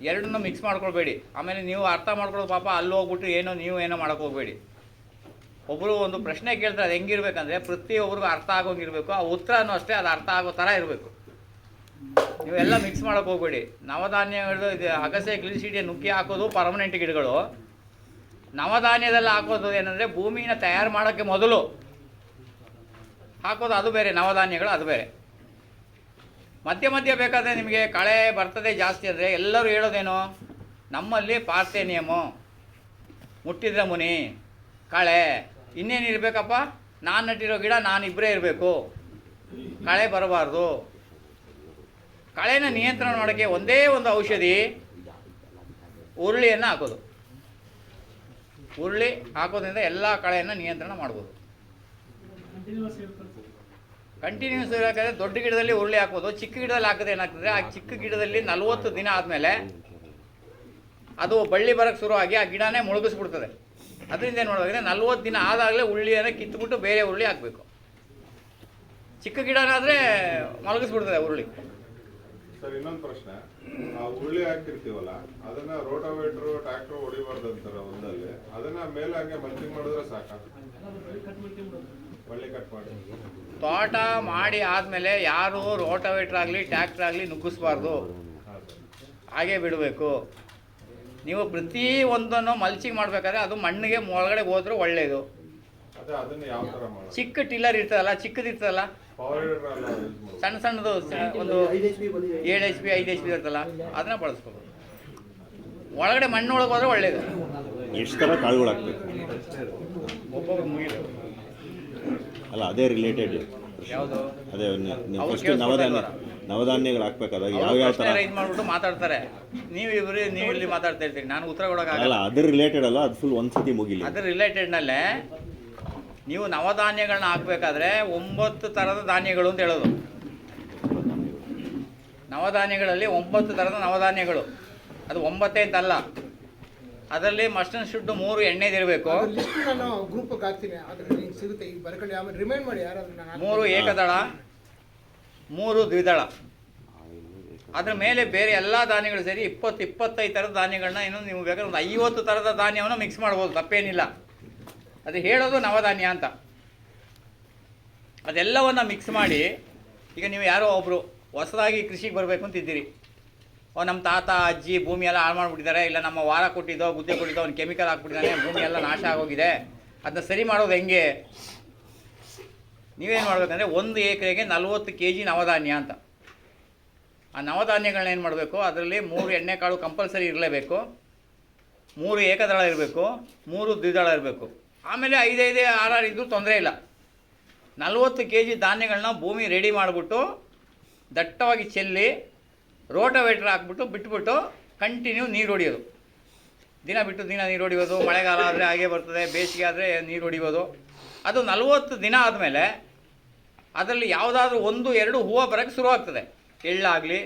ಎರಡನ್ನೂ ಮಿಕ್ಸ್ ಮಾಡ್ಕೊಳ್ಬೇಡಿ. ಆಮೇಲೆ ನೀವು ಅರ್ಥ ಮಾಡ್ಕೊಳ್ಳೋದು ಪಾಪ ಅಲ್ಲಿ ಹೋಗ್ಬಿಟ್ಟು ಏನೋ ನೀವು ಏನೋ ಮಾಡೋಕೆ ಹೋಗಬೇಡಿ. ಒಬ್ಬರು ಒಂದು ಪ್ರಶ್ನೆ ಕೇಳ್ತಾರೆ, ಅದು ಹೆಂಗಿರ್ಬೇಕಂದ್ರೆ? ಪ್ರತಿಯೊಬ್ಬರಿಗೂ ಅರ್ಥ ಆಗೋಂಗಿರಬೇಕು. ಆ ಉತ್ತರನೂ ಅಷ್ಟೇ, ಅದು ಅರ್ಥ ಆಗೋ ಥರ ಇರಬೇಕು. ನೀವೆಲ್ಲ ಮಿಕ್ಸ್ ಮಾಡೋಕೆ ಹೋಗ್ಬೇಡಿ. ನವಧಾನ್ಯ ಇದು ಅಗಸೆ ಗ್ಲಿಸಿಡಿಯ ನುಗ್ಗಿ ಹಾಕೋದು ಪರ್ಮನೆಂಟ್ ಗಿಡಗಳು. ನವಧಾನ್ಯದಲ್ಲಿ ಹಾಕೋದು ಏನಂದರೆ ಭೂಮಿನ ತಯಾರು ಮಾಡೋಕ್ಕೆ ಮೊದಲು ಹಾಕೋದು ಅದು ಬೇರೆ, ನವಧಾನ್ಯಗಳು ಅದು ಬೇರೆ. ಮಧ್ಯ ಮಧ್ಯ ಬೇಕಾದರೆ ನಿಮಗೆ ಕಳೆ ಬರ್ತದೆ ಜಾಸ್ತಿ ಅಂದರೆ ಎಲ್ಲರೂ ಹೇಳೋದೇನು? ನಮ್ಮಲ್ಲಿ ಪಾರ್ಥೇನಿಯಮು ಮುಟ್ಟಿದ್ರೆ ಮುನಿ, ಕಳೆ, ಇನ್ನೇನು ಇರಬೇಕಪ್ಪ? ನಾನು ನಟ್ಟಿರೋ ಗಿಡ ನಾನು ಇಬ್ಬರೇ ಇರಬೇಕು. ಕಳೆ ಬರಬಾರ್ದು. ಕಳೆನ ನಿಯಂತ್ರಣ ಮಾಡೋಕ್ಕೆ ಒಂದೇ ಒಂದು ಔಷಧಿ ಉರುಳಿಯನ್ನು ಹಾಕೋದು. ಉರುಳಿ ಹಾಕೋದ್ರಿಂದ ಎಲ್ಲ ಕಳೆಯನ್ನು ನಿಯಂತ್ರಣ ಮಾಡ್ಬೋದು. ಕಂಟಿನ್ಯೂಸ್ ಇರಬೇಕಾದ್ರೆ ದೊಡ್ಡ ಗಿಡದಲ್ಲಿ ಉರುಳಿ ಹಾಕ್ಬೋದು, ಚಿಕ್ಕ ಗಿಡದಲ್ಲಿ ಹಾಕಿದ್ರೆ ಏನಾಗ್ತದೆ, ಆ ಚಿಕ್ಕ ಗಿಡದಲ್ಲಿ ನಲವತ್ತು ದಿನ ಆದಮೇಲೆ ಅದು ಬಳ್ಳಿ ಬರಕ್ಕೆ ಶುರು ಆಗಿ ಆ ಗಿಡನೇ ಮುಳುಗಿಸ್ಬಿಡ್ತದೆ. ಅದರಿಂದ ಏನು ಮಾಡಬೇಕಂದ್ರೆ ನಲ್ವತ್ತು ದಿನ ಆದಾಗಲೇ ಉರುಳಿಯನ್ನು ಕಿತ್ತುಬಿಟ್ಟು ಬೇರೆ ಉರುಳಿ ಹಾಕಬೇಕು. ಚಿಕ್ಕ ಗಿಡನಾದರೆ ಮಲಗಿಸ್ಬಿಡ್ತದೆ ಉರುಳಿ ಸರ್, ಇನ್ನೊಂದು ಪ್ರಶ್ನೆ. ಆ ಉರುಳಿ ಹಾಕಿರ್ತೀವಲ್ಲ, ಅದನ್ನ ರೋಟೋವೇಟ್ರು, ಟ್ರ್ಯಾಕ್ಟರ್ ಹೊಡಿಬಾರ್ದು ಅಂತಾರೆ ಒಂದಲ್ಲಿ. ಅದನ್ನ ಮೇಲೆ ಹಂಗೆ ಮಲ್ಚಿಂಗ್ ಮಾಡಿದ್ರೆ ಸಾಕ? ತೋಟ ಮಾಡಿ ಆದಮೇಲೆ ಯಾರು ರೋಟೋವೇಟ್ರ್ ಆಗಲಿ ಟ್ಯಾಕ್ಟ್ರ್ ಆಗಲಿ ನುಗ್ಗಿಸ್ಬಾರ್ದು. ಹಾಗೆ ಬಿಡಬೇಕು. ನೀವು ಪ್ರತಿ ಒಂದನ್ನು ಮಲ್ಚಿಂಗ್ ಮಾಡಬೇಕಾದ್ರೆ ಅದು ಮಣ್ಣಿಗೆ ಒಳಗಡೆ ಹೋದ್ರೆ ಒಳ್ಳೆಯದು ಅದೇ ಅದನ್ನ ಯಾವ ತರ ಮಾಡೋದು? ಚಿಕ್ಕ ಟಿಲ್ಲರ್ ಇರ್ತದಲ್ಲ ಚಿಕ್ಕದಿರ್ತದಲ್ಲ ಸಣ್ಣ ಸಣ್ಣದು ಒಂದು ಏಳು ಎಚ್ ಪಿ ಐದು ಎಚ್ ಪಿ ಇರ್ತಲ್ಲ ಅದನ್ನ ಬಳಸ್ಬೋದು. ಒಳಗಡೆ ಮಣ್ಣೊಳಗೆ ಹೋದ್ರೆ ಒಳ್ಳೇದು. ಎಷ್ಟು ಥರ ಕಾಳುಗಳು ಹಾಕ್ಬೇಕು ಒಬ್ಬೊಬ್ರು ಮುಗಿದು ಅಲ್ಲ ಅದೇ ರಿಲೇಟೆಡ್ ಯಾವುದು? ಅದೇ ನೀವು ಫಸ್ಟ್ ನವಧಾನ್ಯ ನವಧಾನ್ಯಗಳು ಹಾಕ್ಬೇಕಾದಾಗ ಯಾವ ಥರ ಇದು ಮಾಡ್ಬಿಟ್ಟು ಮಾತಾಡ್ತಾರೆ. ನೀವು ಇವ್ರು ನೀವು ಇಲ್ಲಿ ಮಾತಾಡ್ತಾ ಇರ್ತೀರಿ. ನಾನು ಉತ್ತರ ಕೊಡೋಕ್ಕಾಗಲ್ಲ ಅಲ್ಲ ಅದ್ರ ರಿಲೇಟೆಡ್ ಅಲ್ಲ ಅದು ಫುಲ್ ಒಂದ್ಸತಿ ಮುಗಿಲಿ. ಅದ್ರ ರಿಲೇಟೆಡ್ನಲ್ಲೇ ನೀವು ನವಧಾನ್ಯಗಳನ್ನ ಹಾಕ್ಬೇಕಾದ್ರೆ ಒಂಬತ್ತು ಥರದ ಧಾನ್ಯಗಳು ಅಂತ ಹೇಳೋದು. ನವಧಾನ್ಯಗಳಲ್ಲಿ ಒಂಬತ್ತು ಥರದ ನವಧಾನ್ಯಗಳು. ಅದು ಒಂಬತ್ತೇ ಅಂತಲ್ಲ. ಅದರಲ್ಲಿ ಮಸ್ಟನ್ ಶುಡ್ ಮೂರು ಎಣ್ಣೆದಿರಬೇಕು ಲಿಸ್ಟ್ ನಾನು ಗ್ರೂಪ್ ಹಾಕ್ತೀನಿ ಸಿಗುತ್ತೆ. ಈಗ ಬರ್ಕೊಂಡು ಆಮೇಲೆ ರಿಮೈಂಡ್ ಮಾಡಿ ಯಾರಾದ್ರೂ ನಾನು ಹಾಕ್ತೀನಿ. ಮೂರು ಏಕದಳ ಮೂರು ದ್ವಿದಳ. ಅದ್ರ ಮೇಲೆ ಬೇರೆ ಎಲ್ಲ ಧಾನ್ಯಗಳು ಸೇರಿ ಇಪ್ಪತ್ತು ಇಪ್ಪತ್ತೈದು ಥರದ ಧಾನ್ಯಗಳನ್ನ ಇನ್ನೊಂದು ನೀವು ಬೇಕಾದ್ರೆ ಒಂದು ಐವತ್ತು ಥರದ ಧಾನ್ಯವನ್ನು ಮಿಕ್ಸ್ ಮಾಡ್ಬೋದು ತಪ್ಪೇನಿಲ್ಲ. ಅದು ಹೇಳೋದು ನವಧಾನ್ಯ ಅಂತ. ಅದೆಲ್ಲವನ್ನು ಮಿಕ್ಸ್ ಮಾಡಿ ಈಗ ನೀವು ಯಾರೋ ಒಬ್ಬರು ಹೊಸದಾಗಿ ಕೃಷಿಗೆ ಬರಬೇಕು ಅಂತಿದ್ದೀರಿ ನಮ್ಮ ತಾತ, ಅಜ್ಜಿ ಭೂಮಿ ಎಲ್ಲ ಹಾಳು ಮಾಡಿಬಿಟ್ಟಿದ್ದಾರೆ. ಇಲ್ಲ, ನಮ್ಮ ವಾರ ಕೊಟ್ಟಿದ್ದೋ, ಗುದ್ದೆ ಕೊಟ್ಟಿದ್ದೋ ಅವ್ನು ಕೆಮಿಕಲ್ ಹಾಕ್ಬಿಟ್ಟಿದ್ದಾನೆ ಭೂಮಿ ಎಲ್ಲ ನಾಶ ಆಗೋಗಿದೆ. ಅದನ್ನ ಸರಿ ಮಾಡೋದು ಹೆಂಗೆ? ನೀವೇನು ಮಾಡಬೇಕಂದ್ರೆ ಒಂದು ಎಕರೆಗೆ ನಲ್ವತ್ತು ಕೆ ಜಿ ನವಧಾನ್ಯ ಅಂತ. ಆ ನವಧಾನ್ಯಗಳನ್ನ ಏನು ಮಾಡಬೇಕು? ಅದರಲ್ಲಿ ಮೂರು ಎಣ್ಣೆಕಾಳು ಕಂಪಲ್ಸರಿ ಇರಲೇಬೇಕು. ಮೂರು ಏಕದಳ ಇರಬೇಕು. ಮೂರು ದ್ವಿದಳ ಇರಬೇಕು. ಆಮೇಲೆ ಐದೈದೇ, ಆರಾರು ಇದ್ದರೂ ತೊಂದರೆ ಇಲ್ಲ. ನಲ್ವತ್ತು ಕೆ ಜಿ ಧಾನ್ಯಗಳನ್ನ ಭೂಮಿ ರೆಡಿ ಮಾಡಿಬಿಟ್ಟು ದಟ್ಟವಾಗಿ ಚೆಲ್ಲಿ ರೋಟೋವೇಟ್ರ್ ಹಾಕ್ಬಿಟ್ಟು ಬಿಟ್ಬಿಟ್ಟು ಕಂಟಿನ್ಯೂ ನೀರು ಹೊಡಿಯೋದು. ದಿನ ಬಿಟ್ಟು ದಿನ ನೀರು ಹೊಡಿಯೋದು, ಮಳೆಗಾಲ ಆದರೆ ಹಾಗೆ ಬರ್ತದೆ, ಬೇಸಿಗೆ ಆದರೆ ನೀರು ಹೊಡಿಬೋದು. ಅದು ನಲವತ್ತು ದಿನ ಆದಮೇಲೆ ಅದರಲ್ಲಿ ಯಾವುದಾದ್ರೂ ಒಂದು, ಎರಡು ಹೂವು ಬರೋಕ್ಕೆ ಶುರು ಆಗ್ತದೆ. ಎಳ್ಳಾಗಲಿ,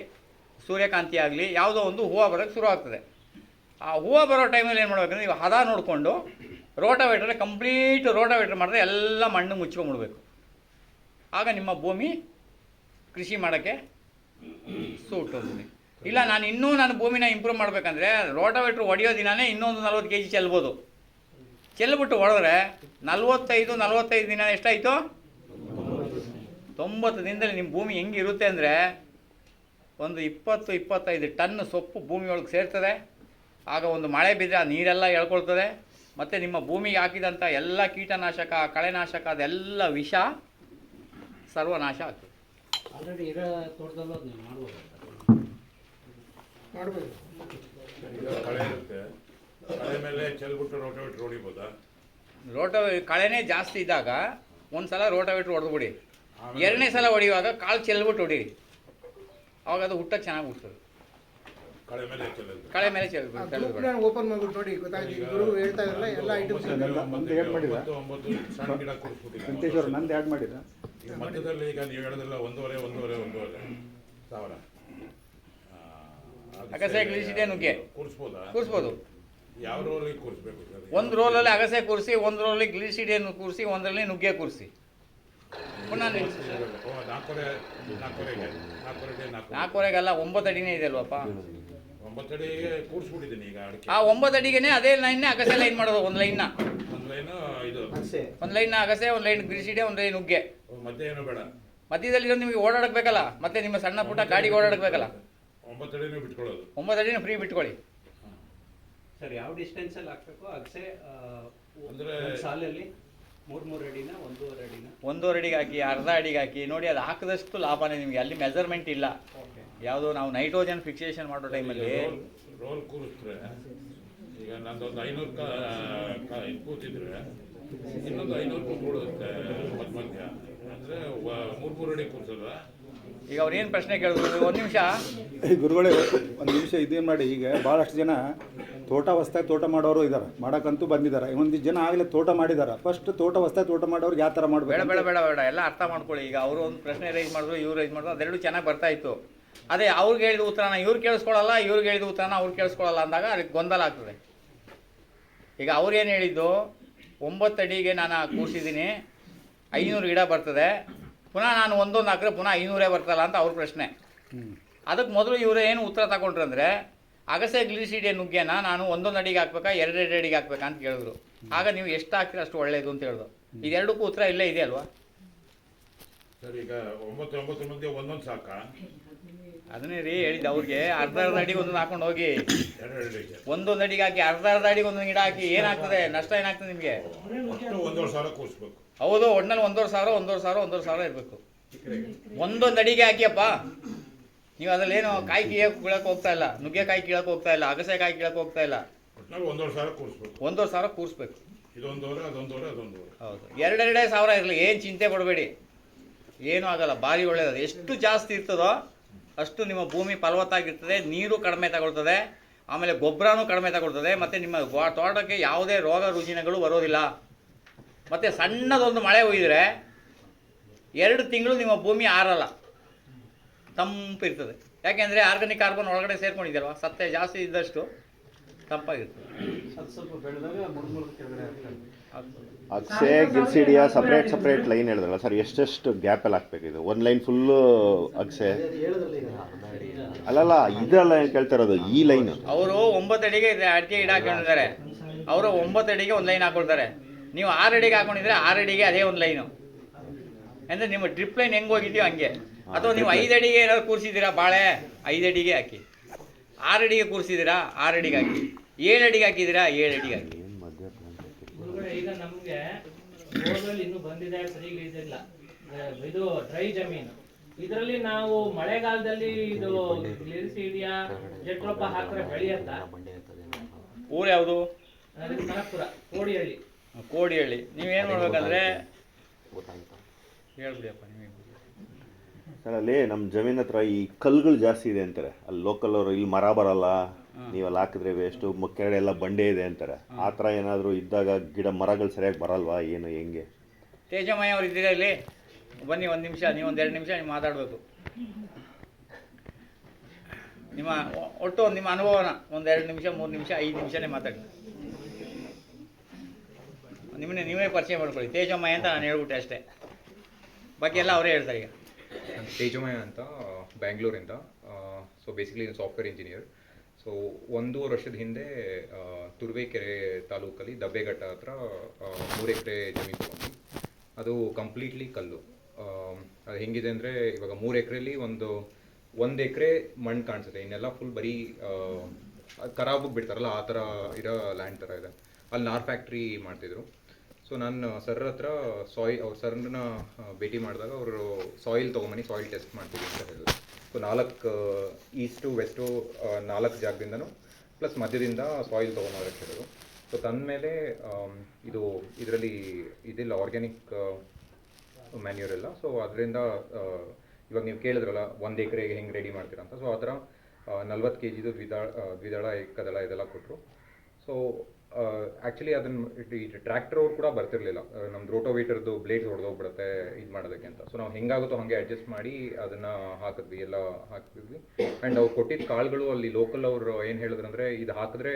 ಸೂರ್ಯಕಾಂತಿ ಆಗಲಿ, ಯಾವುದೋ ಒಂದು ಹೂವು ಬರೋಕ್ಕೆ ಶುರು ಆಗ್ತದೆ. ಆ ಹೂವು ಬರೋ ಟೈಮಲ್ಲಿ ಏನು ಮಾಡಬೇಕಂದ್ರೆ ನೀವು ಹದ ನೋಡಿಕೊಂಡು ರೋಟೋವೇಟ್ರೆ ಕಂಪ್ಲೀಟ್ ರೋಟೋವೇಟ್ರ್ ಮಾಡಿದ್ರೆ ಎಲ್ಲ ಮಣ್ಣು ಮುಚ್ಕೊಂಡ್ಬಿಡ್ಬೇಕು. ಆಗ ನಿಮ್ಮ ಭೂಮಿ ಕೃಷಿ ಮಾಡೋಕ್ಕೆ ಸೂಟ್ ಹೋಗ್ತದೆ ಇಲ್ಲ, ನಾನು ಇನ್ನೂ ನನ್ನ ಭೂಮಿನ ಇಂಪ್ರೂವ್ ಮಾಡಬೇಕಂದ್ರೆ ರೋಟೋವೇಟ್ರ್ ಹೊಡೆಯೋ ದಿನವೇ ಇನ್ನೊಂದು ನಲ್ವತ್ತು ಕೆ ಜಿ ಚೆಲ್ಬೋದು. ಚೆಲ್ಬಿಟ್ಟು ಹೊಡೆದ್ರೆ ನಲ್ವತ್ತೈದು ನಲ್ವತ್ತೈದು ದಿನ ಎಷ್ಟಾಯಿತು? ತೊಂಬತ್ತು ದಿನದಲ್ಲಿ ನಿಮ್ಮ ಭೂಮಿ ಹೆಂಗೆ ಇರುತ್ತೆ ಅಂದರೆ ಒಂದು ಇಪ್ಪತ್ತು, ಇಪ್ಪತ್ತೈದು ಟನ್ ಸೊಪ್ಪು ಭೂಮಿಯೊಳಗೆ ಸೇರ್ತದೆ. ಆಗ ಒಂದು ಮಳೆ ಬಿದ್ದರೆ ಆ ನೀರೆಲ್ಲ ಎಳ್ಕೊಳ್ತದೆ. ಮತ್ತು ನಿಮ್ಮ ಭೂಮಿಗೆ ಹಾಕಿದಂಥ ಎಲ್ಲ ಕೀಟನಾಶಕ, ಕಳೆನಾಶಕ ಅದೆಲ್ಲ ವಿಷ ಸರ್ವನಾಶ ಆಗ್ತದೆ. ಆಲ್ರೆಡಿ ಇರೋ ತೋಟದಲ್ಲೂ ಅದು ನೀವು ಮಾಡ್ಬೋದು. ಮಾಡ್ಬೋದು. ಈಗ ಕಳೆ ಇರುತ್ತೆ. ಕಳೆ ಮೇಲೆ ಚೆಲ್ಬಿಟ್ಟು ರೋಟೋವೇಟ್ರ್ ಹೊಡಿಬೋದಾ? ರೋಟೋ ಕಳೆನೇ ಜಾಸ್ತಿ ಇದ್ದಾಗ ಒಂದು ಸಲ ರೋಟೋವೇಟ್ರ್ ಹೊಡೆದ್ಬಿಡಿ. ಬಿಡಿ ಎರಡನೇ ಸಲ ಹೊಡೆಯುವಾಗ ಕಾಳು ಚೆಲ್ಬಿಟ್ಟು ಹೊಡಿರಿ ಅವಾಗ ಅದು ಹುಟ್ಟ ಚೆನ್ನಾಗಿ ಹುಡ್ತದೆ ಕಳೆ ಮೇಲೆ ಚೆಲ್ಲೋದು ಕಳೆ ಮೇಲೆ ಚೆಲ್ಬಿಟ್ಟು ಓಪನ್ ಮಾಡ್ಬಿಟ್ಟು ನೋಡಿ ಗೊತ್ತಾಗಿದೆ ಗುರು ಹೇಳ್ತಾ ಇರಲ್ಲ ಎಲ್ಲ ಐಟಮ್ಸ್ ಒಂಬತ್ತು ಸಣ್ಣ ಗಿಡ ನಂದು ಆ್ಯಡ್ ಮಾಡಿದ ಈಗ ಮಧ್ಯದಲ್ಲಿ ಈಗ ನೀವು ಹೇಳಿದ್ರಲ್ಲ ಒಂದೂವರೆ ಒಂದೂವರೆ ಒಂದೂವರೆ. ಸಾವಿರ. ಅಗಸೆ ಸರಿ. ಗ್ಲಿಸಿಡೆ ನುಗ್ಗೆ. ಕೂರಿಸ್ಬೋದಾ? ಕೂರಿಸ್ಬೋದು. ಯಾವ ರೋಲಿಗೆ ಕೂರಿಸ್ಬೇಕು ಒಂದು ರೋಲಲ್ಲಿ ಅಗಸೆ ಕೂರಿಸಿ ಒಂದು ರೋಲಲ್ಲಿ ಗ್ಲಿಸಿಡಿಯನ್ನು ಕೂರಿಸಿ ಒಂದರಲ್ಲಿ ನುಗ್ಗೆ ಕೂರಿಸಿ. ನಾಲ್ಕೂವರೆ ನಾಲ್ಕೂವರೆಗೆ ನಾಲ್ಕೂವರೆಗೆ ಅಲ್ಲ ನಾಲ್ಕೂವರೆಗೆಲ್ಲ ಒಂಬತ್ತು ಅಡಿನೇ ಇದೆ ಅಲ್ವಪ್ಪ? ಒಂಬತ್ತಡಿಗೆ ಕೂರಿಸ್ಬಿಟ್ಟಿದ್ದೀನಿ ಈಗ ಅಡಿಕೆ. ಆ ಒಂಬತ್ತು ಅಡಿಗೆನೆ ಅದೇ ಲೈನ್ ಅಗಸೆ ಲೈನ್ ಮಾಡೋದು ಒಂದು ಲೈನ್ನ ಒಂದು ಲೈನು ಇದು. ಒಂದು ಲೈನ್ ಅಗಸೆ ಒಂದು ಲೈನ್ ಗ್ರಿಸಿಡೆ ಒಂದು ಲೈನ್ ಉಗ್ಗೆ. ಮಧ್ಯ ಏನು ಬೇಡ. ಮಧ್ಯದಲ್ಲಿ ಇರೋದು ನಿಮಗೆ ಓಡಾಡಕ್ ಬೇಕಲ್ಲ ಮತ್ತೆ ನಿಮ್ಮ ಸಣ್ಣ ಪುಟ್ಟ ಗಾಡಿಗೆ ಓಡಾಡಕ್ ಬೇಕಲ್ಲ ಒಂಬತ್ತಡಿನೂ ಬಿಟ್ಕೊಳ್ಳೋದು. ಒಂಬತ್ತು ಅಡಿನ ಫ್ರೀ ಬಿಟ್ಕೊಳ್ಳಿ. ಸರ್ ಯಾವ ಡಿಸ್ಟೆನ್ಸ್ ಅಲ್ಲಿ ಹಾಕ್ಬೇಕು? ಅಗಸೆ ಅಂದ್ರೆ- ಅಂದ್ರೆ ಸಾಲಲ್ಲಿ ಮೂರ್ ಮೂರ್ ಅಡಿನ ಒಂದೂವರೆ ಅಡಿನ? ಒಂದೂವರೆ ಅಡಿಗೆ ಹಾಕಿ ಅರ್ಧ ಅಡಿಗೆ ಹಾಕಿ ನೋಡಿ ಅದು ಹಾಕಿದಷ್ಟು ಲಾಭನೇ ನಿಮಗೆ ಅಲ್ಲಿ ಮೆಜರ್ಮೆಂಟ್ ಇಲ್ಲ. ಯಾವುದು ನಾವು ನೈಟ್ರೋಜನ್ ಫಿಕ್ಸೇಷನ್ ಮಾಡೋ ಟೈಮಲ್ಲಿ ರೋಲ್ ಕೂರಿಸಿದ್ರೆ ಈಗ ನಂದೊಂದು ಐನೂರು ಕ ಕ- ಇದು ಕೂತಿದ್ರೆ ಇನ್ನೊಂದು ಐನೂರು ಕೂಡುತ್ತೆ ಮಧ್ಯ ಮಧ್ಯ ಅಂದ್ರೆ ಮೂರು ಮೂರು ಅಡಿ ಕೂರ್ಸೋದ? ಈಗ ಅವ್ರು ಏನು ಪ್ರಶ್ನೆ ಕೇಳಿದ್ರು? ಒಂದು ನಿಮಿಷ. ಗುರುಗಳೇ ಒಂದು ನಿಮಿಷ ಇದೇನು ಮಾಡಿ ಈಗ ಭಾಳಷ್ಟು ಜನ ತೋಟ ಹೊಸ್ದಾಗಿ ತೋಟ ಮಾಡೋರು ಇದ್ದಾರೆ ಮಾಡೋಕ್ಕಂತೂ ಬಂದಿದ್ದಾರೆ ಒಂದಿಷ್ಟು ಜನ ಆಗಲೇ ತೋಟ ಮಾಡಿದ್ದಾರೆ ಫಸ್ಟ್ ತೋಟ ಹೊಸ್ದಾಗಿ ತೋಟ ಮಾಡೋರು ಯಾವ ಥರ ಮಾಡ್ಬೇಡ ಬೇಡ ಬೇಡ ಬೇಡ ಎಲ್ಲ ಅರ್ಥ ಮಾಡ್ಕೊಳ್ಳಿ. ಈಗ ಅವರು ಒಂದು ಪ್ರಶ್ನೆ ರೈಸ್ ಮಾಡಿದ್ರು ಇವ್ರು ರೈಸ್ ಮಾಡಿದ್ರು ಅದೆರಡು ಚೆನ್ನಾಗಿ ಬರ್ತಾ ಇತ್ತು. ಅದೇ ಅವ್ರಿಗೆ ಹೇಳಿದ ಉತ್ತರನ ಇವ್ರು ಕೇಳಿಸ್ಕೊಳ್ಳಲ್ಲ ಇವ್ರಿಗೆ ಹೇಳಿದ ಉತ್ತರನ ಅವ್ರು ಕೇಳಿಸ್ಕೊಳ್ಳಲ್ಲ ಅಂದಾಗ ಅದಕ್ಕೆ ಗೊಂದಲ ಆಗ್ತದೆ. ಈಗ ಅವ್ರು ಏನು ಹೇಳಿದ್ದು ಒಂಬತ್ತು ಅಡಿಗೆ ನಾನು ಕೂರಿಸಿದ್ದೀನಿ ಐನೂರು ಗಿಡ ಬರ್ತದೆ ಪುನಃ ನಾನು ಒಂದೊಂದು ಹಾಕಿದ್ರೆ ಪುನಃ ಐನೂರೇ ಬರ್ತಲ್ಲ ಅಂತ ಅವ್ರ ಪ್ರಶ್ನೆ. ಅದಕ್ಕೆ ಮೊದಲು ಇವರು ಏನು ಉತ್ತರ ತಗೊಂಡ್ರಂದ್ರೆ ಅಗಸೆ ಗ್ಲಿಸಿಡಿಯ ನುಗ್ಗೆನ ನಾನು ಒಂದೊಂದು ಅಡಿಗೆ ಹಾಕ್ಬೇಕಾ ಎರಡೆರಡು ಅಡಿಗೆ ಹಾಕ್ಬೇಕಾ ಅಂತ ಕೇಳಿದ್ರು. ಆಗ ನೀವು ಎಷ್ಟು ಹಾಕ್ತೀರ ಅಷ್ಟು ಒಳ್ಳೇದು ಅಂತ ಹೇಳಿದ್ರು. ಇದೆರಡಕ್ಕೂ ಉತ್ತರ ಇಲ್ಲೇ ಇದೆ ಅಲ್ವಾ? ಸರ್ ಈಗ ಒಂಬತ್ತು ಒಂಬತ್ತು ಮಂದಿ ಒಂದೊಂದು ಸಾಕ? ಅದನ್ನೇ ರೀ ಹೇಳಿದ್ದು ಅವ್ರಿಗೆ. ಅರ್ಧ ಅರ್ಧ ಅಡಿಗೆ ಒಂದೊಂದು ಹಾಕೊಂಡು ಹೋಗಿ. ಒಂದೊಂದು ಅಡಿಗೆ ಹಾಕಿ ಅರ್ಧ ಅರ್ಧ ಅಡಿಗೆ ಒಂದೊಂದು ಗಿಡ ಹಾಕಿ ಏನಾಗ್ತದೆ? ನಷ್ಟ ಏನಾಗ್ತದೆ ನಿಮಗೆ? ಒಂದೂವರೆ ಸಾವಿರ ಕೂರಿಸ್ಬೇಕು. ಹೌದು ಒಟ್ನಲ್ಲಿ ಒಂದೂವರೆ ಸಾವಿರ ಒಂದೂವರೆ ಸಾವಿರ ಒಂದೂವರೆ ಸಾವಿರ ಇರಬೇಕು. ಒಂದೊಂದು ಅಡಿಗೆ ಹಾಕಿಯಪ್ಪ. ನೀವು ಅದ್ರಲ್ಲಿ ಏನು ಕಾಯಿ ಕೀಳಕ್ಕೆ ಕೀಳಕ್ಕೆ ಹೋಗ್ತಾ ಇಲ್ಲ. ನುಗ್ಗೆಕಾಯಿ ಕೀಳಕ್ಕೆ ಹೋಗ್ತಾ ಇಲ್ಲ. ಅಗಸೆಕಾಯಿ ಕೀಳಕ್ಕೆ ಹೋಗ್ತಾ ಇಲ್ಲ. ಒಂದೂವರೆ ಸಾವಿರ ಕೂರಿಸ್ಬೇಕು. ಒಂದೂವರೆ ಸಾವಿರ ಕೂರಿಸ್ಬೇಕು. ಇದೊಂದೂವರೆ ಅದೊಂದೂವರೆ ಅದೊಂದೂವರೆ ಹೌದು. ಎರಡೆರಡೇ ಸಾವಿರ ಇರಲಿ. ಏನು ಚಿಂತೆ ಪಡಬೇಡಿ. ಏನೂ ಆಗಲ್ಲ ಭಾರಿ ಒಳ್ಳೆಯದು ಎಷ್ಟು ಜಾಸ್ತಿ ಇರ್ತದೋ ಅಷ್ಟು ನಿಮ್ಮ ಭೂಮಿ ಫಲವತ್ತಾಗಿರ್ತದೆ, ನೀರು ಕಡಿಮೆ ತಗೊಳ್ತದೆ, ಆಮೇಲೆ ಗೊಬ್ಬರನೂ ಕಡಿಮೆ ತಗೊಳ್ತದೆ, ಮತ್ತು ನಿಮ್ಮ ತೋಟಕ್ಕೆ ಯಾವುದೇ ರೋಗ ರುಜಿನಗಳು ಬರೋದಿಲ್ಲ. ಮತ್ತು ಸಣ್ಣದೊಂದು ಮಳೆ ಹೋಗಿದರೆ ಎರಡು ತಿಂಗಳು ನಿಮ್ಮ ಭೂಮಿ ಆರಲ್ಲ. ತಂಪಿರ್ತದೆ. ಯಾಕೆಂದರೆ ಆರ್ಗಾನಿಕ್ ಕಾರ್ಬನ್ ಒಳಗಡೆ ಸೇರ್ಕೊಂಡಿದ್ದಲ್ವ ಸತ್ತೆ ಜಾಸ್ತಿ ಇದ್ದಷ್ಟು. ತಂಪಾಗಿರ್ತದೆ. ಅಕ್ಸೆ ಗಿಲ್ಸಿಡಿಯ ಸಪ್ರೇಟ್ ಸಪ್ರೇಟ್ ಲೈನ್ ಹೇಳಿದ್ರಲ್ಲ ಸರ್ ಎಷ್ಟೆಷ್ಟು ಗ್ಯಾಪಲ್ಲಿ ಹಾಕ್ಬೇಕು ಇದು? ಒಂದು ಲೈನ್ ಫುಲ್ ಅಕ್ಷಯ ಅಲ್ಲಲ್ಲ ಇದಲ್ಲ ಏನ್ ಕೇಳ್ತಾ ಇರೋದು ಈ ಲೈನ್ ಅವರು ಒಂಬತ್ತು ಅಡಿಗೆ ಇದೆ ಅಡಿಕೆ ಗಿಡ ಹಾಕೊಂಡಿದ್ದಾರೆ. ಅವರು ಒಂಬತ್ತು ಅಡಿಗೆ ಒಂದು ಲೈನ್ ಹಾಕೊಳ್ತಾರೆ. ನೀವು ಆರು ಅಡಿಗೆ ಹಾಕೊಂಡಿದ್ರೆ ಆರು ಅಡಿಗೆ ಅದೇ ಒಂದು ಲೈನು ಅಂದರೆ ನಿಮ್ಮ ಡ್ರಿಪ್ ಲೈನ್ ಹೆಂಗ್ ಹೋಗಿದೆಯೋ ಹಂಗೆ. ಅಥವಾ ನೀವು ಐದು ಅಡಿಗೆ ಏನಾದ್ರು ಕೂರಿಸಿದ್ದೀರಾ? ಬಾಳೆ ಐದು ಅಡಿಗೆ ಹಾಕಿ. ಆರು ಅಡಿಗೆ ಕೂರಿಸಿದ್ದೀರಾ ಆರು ಅಡಿಗೆ ಹಾಕಿ. ಏಳು ಅಡಿಗೆ ಹಾಕಿದ್ದೀರಾ ಏಳು ಅಡಿಗೆ ಹಾಕಿ ಈಗ ನಮಗೆ ಇನ್ನು ಇನ್ನೂ ಬಂದಿದೆ ಸರಿ ಇದಿಲ್ಲ ಇದು ಡ್ರೈ ಜಮೀನು. ಇದರಲ್ಲಿ ನಾವು ಮಳೆಗಾಲದಲ್ಲಿ ಇದು ಗ್ಲಿರಿಸಿಡಿಯಾ ಜಟ್ರೊಪ್ಪ ಹಾಕಿದ್ರೆ ಬೆಳೆಯತ್ತ? ಊರು ಯಾವುದು? ಅದಕ್ಕೆ ಕೋಡಿಹಳ್ಳಿ. ಕೋಡಿಹಳ್ಳಿ. ನೀವೇನು ಮಾಡ್ಬೇಕಂದ್ರೆ ಹೇಳ್ಬಿಡಿಯಪ್ಪ ಸರ್ ಅಲ್ಲಿ ನಮ್ಮ ಜಮೀನ್ ಹತ್ರ ಈ ಕಲ್ಲುಗಳು ಜಾಸ್ತಿ ಇದೆ ಅಂತಾರೆ. ಅಲ್ಲಿ ಲೋಕಲ್ ಅವರು ಇಲ್ಲಿ ಮರ ಬರಲ್ಲ ನೀವು ಅಲ್ಲಿ ಹಾಕಿದ್ರೆ ವೇಸ್ಟು ಕೆಳಗಡೆ ಎಲ್ಲ ಬಂಡೆ ಇದೆ ಅಂತಾರೆ. ಆ ಥರ ಏನಾದರೂ ಇದ್ದಾಗ ಗಿಡ ಮರಗಳು ಸರಿಯಾಗಿ ಬರಲ್ವಾ ಏನು ಹೆಂಗೆ? ತೇಜಮಯ್ಯ ಅವ್ರು ಇದ್ದೀರಾ ಇಲ್ಲಿ? ಬನ್ನಿ ಒಂದು ನಿಮಿಷ ನೀವು ಒಂದು ಎರಡು ನಿಮಿಷ ನೀವು ಮಾತಾಡಬೇಕು. ನಿಮ್ಮ ಒಟ್ಟು ನಿಮ್ಮ ಅನುಭವನ ಒಂದು ಎರಡು ನಿಮಿಷ ಮೂರು ನಿಮಿಷ ಐದು ನಿಮಿಷನೇ ಮಾತಾಡಿ. ನಿಮ್ಮನ್ನೇ ನೀವೇ ಪರಿಚಯ ಮಾಡ್ಕೊಳ್ಳಿ. ತೇಜಮ್ಮ ಅಂತ ನಾನು ಹೇಳ್ಬಿಟ್ಟೆ ಅಷ್ಟೇ. ಬಾಕಿ ಎಲ್ಲ ಅವರೇ ಹೇಳ್ತಾರೆ ಈಗ. ತೇಜಮಯ ಅಂತ, ಬ್ಯಾಂಗ್ಳೂರಿಂದ so basically software engineer so ಒಂದೂವರೆ ವರ್ಷದ ಹಿಂದೆ ತುರುವೇಕೆರೆ ತಾಲೂಕಲ್ಲಿ ದಬ್ಬೆಘಟ್ಟ ಹತ್ರ ಮೂರು ಎಕರೆ ಜಮೀನು ತೊಗೊಂಡು ಅದು ಕಂಪ್ಲೀಟ್ಲಿ ಕಲ್ಲು. ಅದು ಹೆಂಗಿದೆ ಅಂದರೆ ಇವಾಗ ಮೂರು ಎಕರೆಲಿ ಒಂದು ಒಂದು ಎಕರೆ ಮಣ್ಣು ಕಾಣಿಸುತ್ತೆ. ಇನ್ನೆಲ್ಲ ಫುಲ್ ಬರೀ ಖರಾಬಾಗಿ ಬಿಡ್ತಾರಲ್ಲ, ಆ ಥರ ಇರೋ ಲ್ಯಾಂಡ್ ಥರ ಇದೆ. ಅಲ್ಲಿ ನಾರ್ ಫ್ಯಾಕ್ಟ್ರಿ ಮಾಡ್ತಿದ್ರು. ಸೊ ನಾನು ಸರ್ ಹತ್ರ ಸಾಯಿಲ್ ಅವ್ರ ಸರ್ನ ಭೇಟಿ ಮಾಡಿದಾಗ ಅವರು ಸಾಯಿಲ್ ತೊಗೊಂಬನ್ನಿ ಸಾಯಿಲ್ ಟೆಸ್ಟ್ ಮಾಡ್ತೀವಿ ಅಂತ ಹೇಳಿದ್ರು. ಸೊ ನಾಲ್ಕು ಈಸ್ಟು ವೆಸ್ಟು ನಾಲ್ಕು ಜಾಗದಿಂದನೂ ಪ್ಲಸ್ ಮಧ್ಯದಿಂದ ಸಾಯಿಲ್ ತೊಗೊಂಬೋದಕ್ಕೆ ಹೇಳಿದ್ರು ಸೊ ತಂದಮೇಲೆ ಇದು ಇದರಲ್ಲಿ ಇದಿಲ್ಲ ಆರ್ಗ್ಯಾನಿಕ್ ಮ್ಯಾನ್ಯೂರ್ ಎಲ್ಲ. ಸೊ ಅದರಿಂದ ಇವಾಗ ನೀವು ಕೇಳಿದ್ರಲ್ಲ, ಒಂದು ಎಕರೆಗೆ ಹೆಂಗೆ ರೆಡಿ ಮಾಡ್ತೀರಾ ಅಂತ. ಸೊ ಆ ಥರ ನಲ್ವತ್ತು ಕೆ ಜಿದು ದ್ವಿದಳ ದ್ವಿದಳ, ಏಕದಳ ಇದೆಲ್ಲ ಕೊಟ್ಟರು ಸೊ ಆ್ಯಕ್ಚುಲಿ ಅದನ್ನ ಈ ಟ್ರ್ಯಾಕ್ಟರ್ ಅವ್ರು ಕೂಡ ಬರ್ತಿರ್ಲಿಲ್ಲ. ನಮ್ದು ರೋಟೋವೇಟರ್ದು ಬ್ಲೇಡ್ಸ್ ಹೊಡೆದೋಗ್ಬಿಡುತ್ತೆ ಇದು ಮಾಡೋದಕ್ಕೆ ಅಂತ. ಸೊ ನಾವು ಹೆಂಗಾಗುತ್ತೋ ಹಾಗೆ ಅಡ್ಜಸ್ಟ್ ಮಾಡಿ ಅದನ್ನು ಹಾಕಿದ್ವಿ, ಎಲ್ಲ ಹಾಕಿದ್ವಿ ಆ್ಯಂಡ್ ಅವ್ರು ಕೊಟ್ಟಿದ್ದ ಕಾಳುಗಳು ಅಲ್ಲಿ ಲೋಕಲ್ ಅವರು ಏನು ಹೇಳಿದ್ರಂದ್ರೆ, ಇದು ಹಾಕಿದ್ರೆ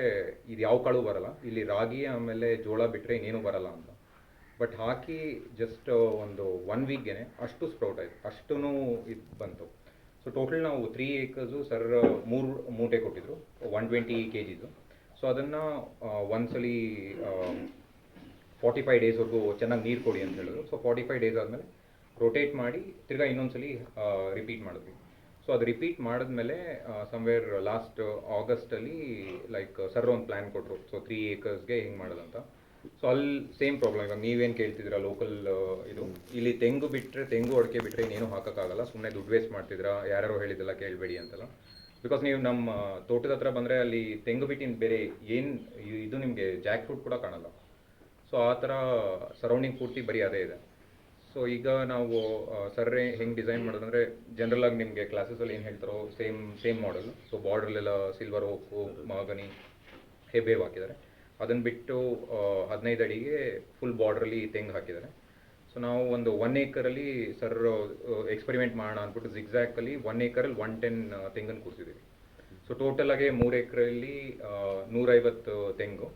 ಇದು ಯಾವ ಕಾಳು ಬರಲ್ಲ. ಇಲ್ಲಿ ರಾಗಿ, ಆಮೇಲೆ ಜೋಳ ಬಿಟ್ಟರೆ ಇನ್ನೇನು ಬರಲ್ಲ ಅಂತ. ಬಟ್ ಹಾಕಿ ಜಸ್ಟ್ ಒಂದು ಒನ್ ವೀಕ್ಗೆ ಅಷ್ಟು ಸ್ಪ್ರೌಟ್ ಆಯಿತು. ಅಷ್ಟೂ ಇದು ಬಂತು. ಸೊ ಟೋಟಲ್ ನಾವು ತ್ರೀ ಏಕರ್ಸು ಸರ್, ಮೂರು, ಮೂಟೆ ಕೊಟ್ಟಿದ್ರು. ಒನ್ ಟ್ವೆಂಟಿ ಕೆ ಜಿದು ಸೊ ಅದನ್ನು ಒಂದ್ಸಲಿ ಫಾರ್ಟಿ ಫೈವ್ ಡೇಸ್ವರೆಗೂ ಚೆನ್ನಾಗಿ ನೀರು ಕೊಡಿ ಅಂತ ಹೇಳಿದ್ರು. ಸೊ ಫಾರ್ಟಿ ಫೈವ್ ಡೇಸ್ ಆದಮೇಲೆ ರೊಟೇಟ್ ಮಾಡಿ, ತಿರ್ಗಾ ಇನ್ನೊಂದ್ಸಲಿ ರಿಪೀಟ್ ಮಾಡಿದ್ವಿ ಸೊ ಅದು ರಿಪೀಟ್ ಮಾಡಿದ್ಮೇಲೆ ಸಮ್ವೇರ್ ಲಾಸ್ಟ್ ಆಗಸ್ಟಲ್ಲಿ ಲೈಕ್ ಸರ್ ಒಂದು ಪ್ಲ್ಯಾನ್ ಕೊಟ್ಟರು ಸೊ ತ್ರೀ ಏಕರ್ಸ್ಗೆ ಹೆಂಗೆ ಮಾಡೋದಂತ. ಸೊ ಅಲ್ಲಿ ಸೇಮ್ ಪ್ರಾಬ್ಲಮ್ ಇವಾಗ ನೀವೇನು ಕೇಳ್ತಿದ್ದೀರಾ? ಲೋಕಲ್ ಇದು, ಇಲ್ಲಿ ತೆಂಗು ಬಿಟ್ಟರೆ ತೆಂಗು ಅಡಿಕೆ ಬಿಟ್ಟರೆ ಇನ್ನೇನು ಹಾಕೋಕ್ಕಾಗಲ್ಲ. ಸುಮ್ಮನೆ ದುಡ್ಡು ವೇಸ್ಟ್ ಮಾಡ್ತಿದ್ದೀರಾ? ಯಾರ್ಯಾರು ಹೇಳಿದ್ದೆಲ್ಲ ಕೇಳಬೇಡಿ ಅಂತಲ್ಲ. ಬಿಕಾಸ್ ನೀವು ನಮ್ಮ ತೋಟದ ಹತ್ರ ಬಂದರೆ ಅಲ್ಲಿ ತೆಂಗು ಬಿಟ್ಟಿನ ಬೇರೆ ಏನು ಇದು ನಿಮಗೆ ಜಾಕ್ ಫ್ರೂಟ್ ಕೂಡ ಕಾಣಲ್ಲ. ಸೊ ಆ ಥರ ಸರೌಂಡಿಂಗ್ ಪೂರ್ತಿ ಬರೀ ಅದೇ ಇದೆ. ಸೊ ಈಗ ನಾವು ಸರ್ರೆ ಹೆಂಗೆ ಡಿಸೈನ್ ಮಾಡೋದಂದರೆ ಆಗಿ ನಿಮಗೆ ಕ್ಲಾಸಸಲ್ಲಿ ಏನು ಹೇಳ್ತಾರೋ ಸೇಮ್ ಸೇಮ್ ಮಾಡಲ್ ಸೊ ಬಾರ್ಡ್ರಲ್ಲೆಲ್ಲ ಸಿಲ್ವರ್ ಓಕು ಮಾಗನಿ ಹೆಬೇವ್ ಹಾಕಿದ್ದಾರೆ. ಅದನ್ನು ಬಿಟ್ಟು ಹದಿನೈದು ಅಡಿಗೆ ಫುಲ್ ಬಾರ್ಡ್ರಲ್ಲಿ ತೆಂಗು ಹಾಕಿದ್ದಾರೆ. ಸೊ ನಾವು ಒಂದು ಒನ್ ಏಕರಲ್ಲಿ ಸರ್ ಎಕ್ಸ್ಪೆರಿಮೆಂಟ್ ಮಾಡೋಣ ಅಂದ್ಬಿಟ್ಟು ಜಿಗ್ಝ್ಯಾಕಲ್ಲಿ ಒನ್ ಏಕರಲ್ಲಿ ಒನ್ ಟೆನ್ ತೆಂಗನ್ನು ಕೂರಿಸಿದ್ದೀವಿ ಸೊ ಟೋಟಲ್ ಆಗಿ ಮೂರು ಎಕರೆಯಲ್ಲಿ ನೂರೈವತ್ತು ತೆಂಗು.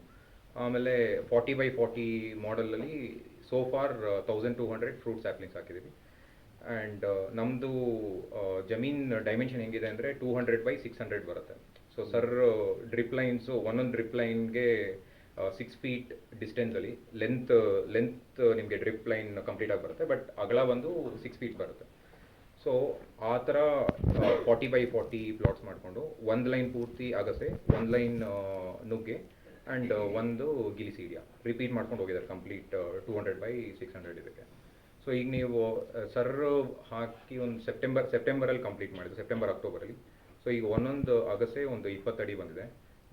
ಆಮೇಲೆ forty by forty ಮಾಡಲಲ್ಲಿ so four thousand two hundred fruit saplings ಹಾಕಿದ್ದೀವಿ ಆ್ಯಂಡ್ ನಮ್ಮದು ಜಮೀನ್ ಡೈಮೆನ್ಷನ್ ಹೆಂಗಿದೆ ಅಂದರೆ two hundred by six hundred ಬರುತ್ತೆ. ಸೊ ಸರ್ ಡ್ರಿಪ್ ಲೈನ್ಸು ಒಂದೊಂದು ಡ್ರಿಪ್ ಲೈನ್ಗೆ ಸಿಕ್ಸ್ ಫೀಟ್ ಡಿಸ್ಟೆನ್ಸಲ್ಲಿ ಲೆಂತ್ ಲೆಂತ್ ನಿಮಗೆ ಡ್ರಿಪ್ ಲೈನ್ ಕಂಪ್ಲೀಟ್ ಆಗಿ ಬರುತ್ತೆ ಬಟ್ ಅಗಲ ಬಂದು ಸಿಕ್ಸ್ ಫೀಟ್ ಬರುತ್ತೆ. ಸೊ ಆ ಥರ ಫಾರ್ಟಿ ಬೈ ಫಾರ್ಟಿ ಪ್ಲಾಟ್ಸ್ ಮಾಡಿಕೊಂಡು ಒಂದು ಲೈನ್ ಪೂರ್ತಿ ಅಗಸೆ, ಒಂದು ಲೈನ್ ನುಗ್ಗೆ ಆ್ಯಂಡ್ ಒಂದು ಗಿಲಿಸೀಡಿಯಾ ರಿಪೀಟ್ ಮಾಡ್ಕೊಂಡು ಹೋಗಿದ್ದಾರೆ complete two hundred by six hundred ಇದಕ್ಕೆ. ಸೊ ಈಗ ನೀವು ಸರ್ ಹಾಕಿ ಒಂದು ಸೆಪ್ಟೆಂಬರ್ ಸೆಪ್ಟೆಂಬರಲ್ಲಿ ಕಂಪ್ಲೀಟ್ ಮಾಡಿದ್ರು ಸೆಪ್ಟೆಂಬರ್ ಅಕ್ಟೋಬರಲ್ಲಿ ಸೊ ಈಗ ಒಂದೊಂದು ಅಗಸೆ ಒಂದು ಇಪ್ಪತ್ತಡಿ ಬಂದಿದೆ.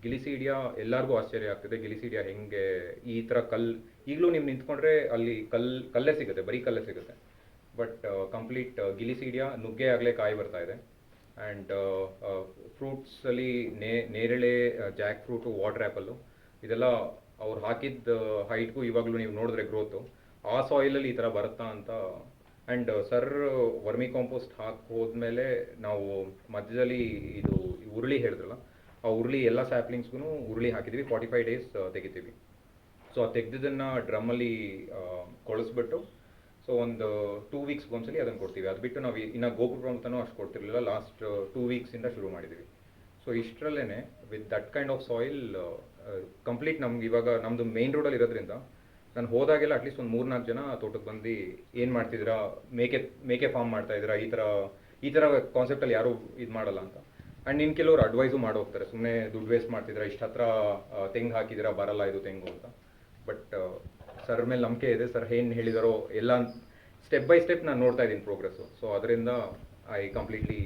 ಗಿಲಿಸೀಡಿಯಾ ಎಲ್ಲರಿಗೂ ಆಶ್ಚರ್ಯ ಆಗ್ತದೆ. ಗಿಲಿಸೀಡಿಯಾ ಹೆಂಗೆ ಈ ಥರ ಕಲ್ ಈಗಲೂ ನೀವು ನಿಂತ್ಕೊಂಡ್ರೆ ಅಲ್ಲಿ ಕಲ್, ಕಲ್ಲೇ ಸಿಗುತ್ತೆ, ಬರೀ ಕಲ್ಲೇ ಸಿಗುತ್ತೆ. ಬಟ್ ಕಂಪ್ಲೀಟ್ ಗಿಲಿಸೀಡಿಯಾ ನುಗ್ಗೆ ಆಗಲೇ ಕಾಯಿ ಬರ್ತಾ ಇದೆ. ಆ್ಯಂಡ್ ಫ್ರೂಟ್ಸಲ್ಲಿ ನೇ, ನೇರಳೆ ಜಾಕ್ ಫ್ರೂಟು ವಾಟರ್ ಆ್ಯಪಲ್ಲು ಇದೆಲ್ಲ ಅವ್ರು ಹಾಕಿದ್ದ ಹೈಟ್ಗೂ ಇವಾಗಲೂ ನೀವು ನೋಡಿದ್ರೆ ಗ್ರೋತು ಆ ಸಾಯಿಲಲ್ಲಿ ಈ ಥರ ಬರುತ್ತಾ ಅಂತ. ಆ್ಯಂಡ್ ಸರ್ ವರ್ಮಿ ಕಾಂಪೋಸ್ಟ್ ಹಾಕಿ ಹೋದ್ಮೇಲೆ ನಾವು ಮಧ್ಯದಲ್ಲಿ ಇದು ಉರುಳಿ ಹೇಳಿದ್ರಲ್ಲ ಆ ಉರುಳಿ ಎಲ್ಲ ಸ್ಯಾಪ್ಲಿಂಗ್ಸ್ಗೂ ಉರುಳಿ ಹಾಕಿದ್ವಿ. ಫಾರ್ಟಿ ಫೈವ್ ಡೇಸ್ ತೆಗಿತೀವಿ. ಸೊ ಆ ತೆಗ್ದಿದ್ದನ್ನು ಡ್ರಮ್ಮಲ್ಲಿ ಕೊಳಿಸ್ಬಿಟ್ಟು ಸೊ ಒಂದು ಟೂ ವೀಕ್ಸ್ ಒಂದ್ಸಲಿ ಅದನ್ನು ಕೊಡ್ತೀವಿ. ಅದು ಬಿಟ್ಟು ನಾವು ಇನ್ನು ಗೋಪುರ ಅಂತಲೂ ಅಷ್ಟು ಕೊಡ್ತಿರ್ಲಿಲ್ಲ. ಲಾಸ್ಟ್ ಟೂ ವೀಕ್ಸಿಂದ ಶುರು ಮಾಡಿದ್ದೀವಿ so ಇಷ್ಟರಲ್ಲೇ with that kind of soil complete ನಮ್ಗೆ ಇವಾಗ ನಮ್ಮದು ಮೇನ್ ರೋಡಲ್ಲಿ ಇರೋದ್ರಿಂದ, ನಾನು ಹೋದಾಗೆಲ್ಲ ಅಟ್ಲೀಸ್ಟ್ ಒಂದು ಮೂರ್ನಾಲ್ಕು ಜನ ತೋಟಕ್ಕೆ ಬಂದು ಏನು ಮಾಡ್ತಿದ್ದೀರಾ ಮೇಕೆ ಮೇಕೆ ಫಾರ್ಮ್ ಮಾಡ್ತಾ ಇದ್ದೀರಾ ಈ ಥರ ಈ ಥರ ಕಾನ್ಸೆಪ್ಟಲ್ಲಿ ಯಾರೂ ಇದು ಮಾಡಲ್ಲ ಅಂತ. ಆ್ಯಂಡ್ ಇನ್ನು ಕೆಲವರು ಅಡ್ವೈಸು ಮಾಡಿ ಹೋಗ್ತಾರೆ. ಸುಮ್ಮನೆ ದುಡ್ಡು ವೇಸ್ಟ್ ಮಾಡ್ತಿದ್ರೆ ಇಷ್ಟು ಹತ್ರ ತೆಂಗು ಹಾಕಿದಿರ, ಬರಲ್ಲ ಇದು ತೆಂಗು ಅಂತ. ಬಟ್ ಸರ್ ಮೇಲೆ ನಂಬಿಕೆ ಇದೆ. ಸರ್ ಏನು ಹೇಳಿದಾರೋ ಎಲ್ಲ ಸ್ಟೆಪ್ ಬೈ ಸ್ಟೆಪ್ ನಾನು ನೋಡ್ತಾ ಇದ್ದೀನಿ ಪ್ರೋಗ್ರೆಸ್ಸು ಸೊ ಅದರಿಂದ I completely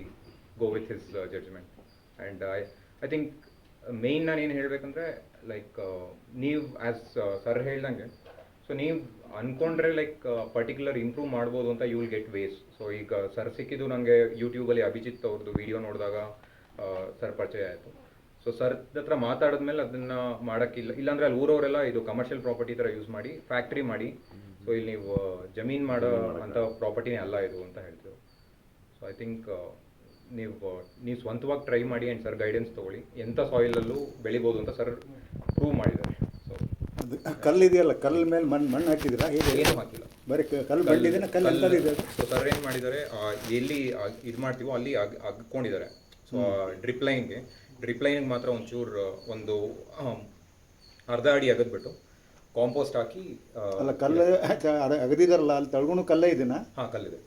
go with his judgment and I I think main ನಾನು ಏನು ಹೇಳಬೇಕಂದ್ರೆ ಲೈಕ್ ನೀವು ಆ್ಯಸ್ ಸರ್ ಹೇಳ್ದಂಗೆ ಸೊ ನೀವು ಅಂದ್ಕೊಂಡ್ರೆ ಲೈಕ್ ಪರ್ಟಿಕ್ಯುಲರ್ ಇಂಪ್ರೂವ್ ಮಾಡ್ಬೋದು ಅಂತ you will get ways so ಈಗ ಸರ್ ಸಿಕ್ಕಿದ್ದು ನನಗೆ ಯೂಟ್ಯೂಬಲ್ಲಿ ಅಭಿಜಿತ್ ಅವ್ರದ್ದು ವಿಡಿಯೋ ನೋಡಿದಾಗ ಸರ್ ಪರಿಚಯ ಆಯಿತು. ಸೊ ಸರ್ ಹತ್ರ ಮಾತಾಡಿದ್ಮೇಲೆ ಅದನ್ನ ಮಾಡೋಕ್ಕಿಲ್ಲ. ಇಲ್ಲಾಂದ್ರೆ ಅಲ್ಲಿ ಊರವರೆಲ್ಲ ಇದು ಕಮರ್ಷಿಯಲ್ ಪ್ರಾಪರ್ಟಿ ಥರ ಯೂಸ್ ಮಾಡಿ ಫ್ಯಾಕ್ಟ್ರಿ ಮಾಡಿ. ಸೊ ಇಲ್ಲಿ ನೀವು ಜಮೀನ್ ಮಾಡೋ ಅಂಥ ಪ್ರಾಪರ್ಟಿನೇ ಅಲ್ಲ ಇದು ಅಂತ ಹೇಳ್ತೀವಿ ಸೊ ಐ ಥಿಂಕ್ ನೀವು ನೀವು ಸ್ವಂತವಾಗಿ ಟ್ರೈ ಮಾಡಿ ಆ್ಯಂಡ್ ಸರ್ ಗೈಡೆನ್ಸ್ ತೊಗೊಳ್ಳಿ. ಎಂಥ ಸಾಯಿಲಲ್ಲೂ ಬೆಳಿಬೋದು ಅಂತ ಸರ್ ಪ್ರೂವ್ ಮಾಡಿದ್ದಾರೆ. ಸೊ ಅದು ಕಲ್ಲು ಇದೆಯಲ್ಲ ಕಲ್ಲು ಮೇಲೆ ಮಣ್ಣು ಮಣ್ಣು ಹಾಕಿದ್ದೀರಾ? ಹೇಗೆ? ಏನೂ ಹಾಕಿಲ್ಲ. ಬರೀ ಕಲ್ಲು ಬೆಳ್ಳಿದೆ ಕಲ್ಲು? ಸೊ ಸರ್ ಏನು ಮಾಡಿದ್ದಾರೆ ಎಲ್ಲಿ ಇದು ಮಾಡ್ತೀವೋ ಅಲ್ಲಿ ಅಗ್ ಅಗ್ಕೊಂಡಿದ್ದಾರೆ. ಸೊ ಡ್ರಿಪ್ ಲೈನ್ಗೆ ಡ್ರಿಪ್ ಲೈನ್ಗೆ ಮಾತ್ರ ಒಂಚೂರು ಒಂದು ಅರ್ಧ ಅಡಿ ಅಗದ್ಬಿಟ್ಟು ಕಾಂಪೋಸ್ಟ್ ಹಾಕಿ ಅಲ್ಲ ಕಲ್ಲು ಅದ ಅಗದಿದಾರಲ್ಲ ಅಲ್ಲಿ ತಳ್ಗುಣು ಕಲ್ಲೇ ಇದೆನಾ? ಹಾ ಕಲ್ಲಿದೆ.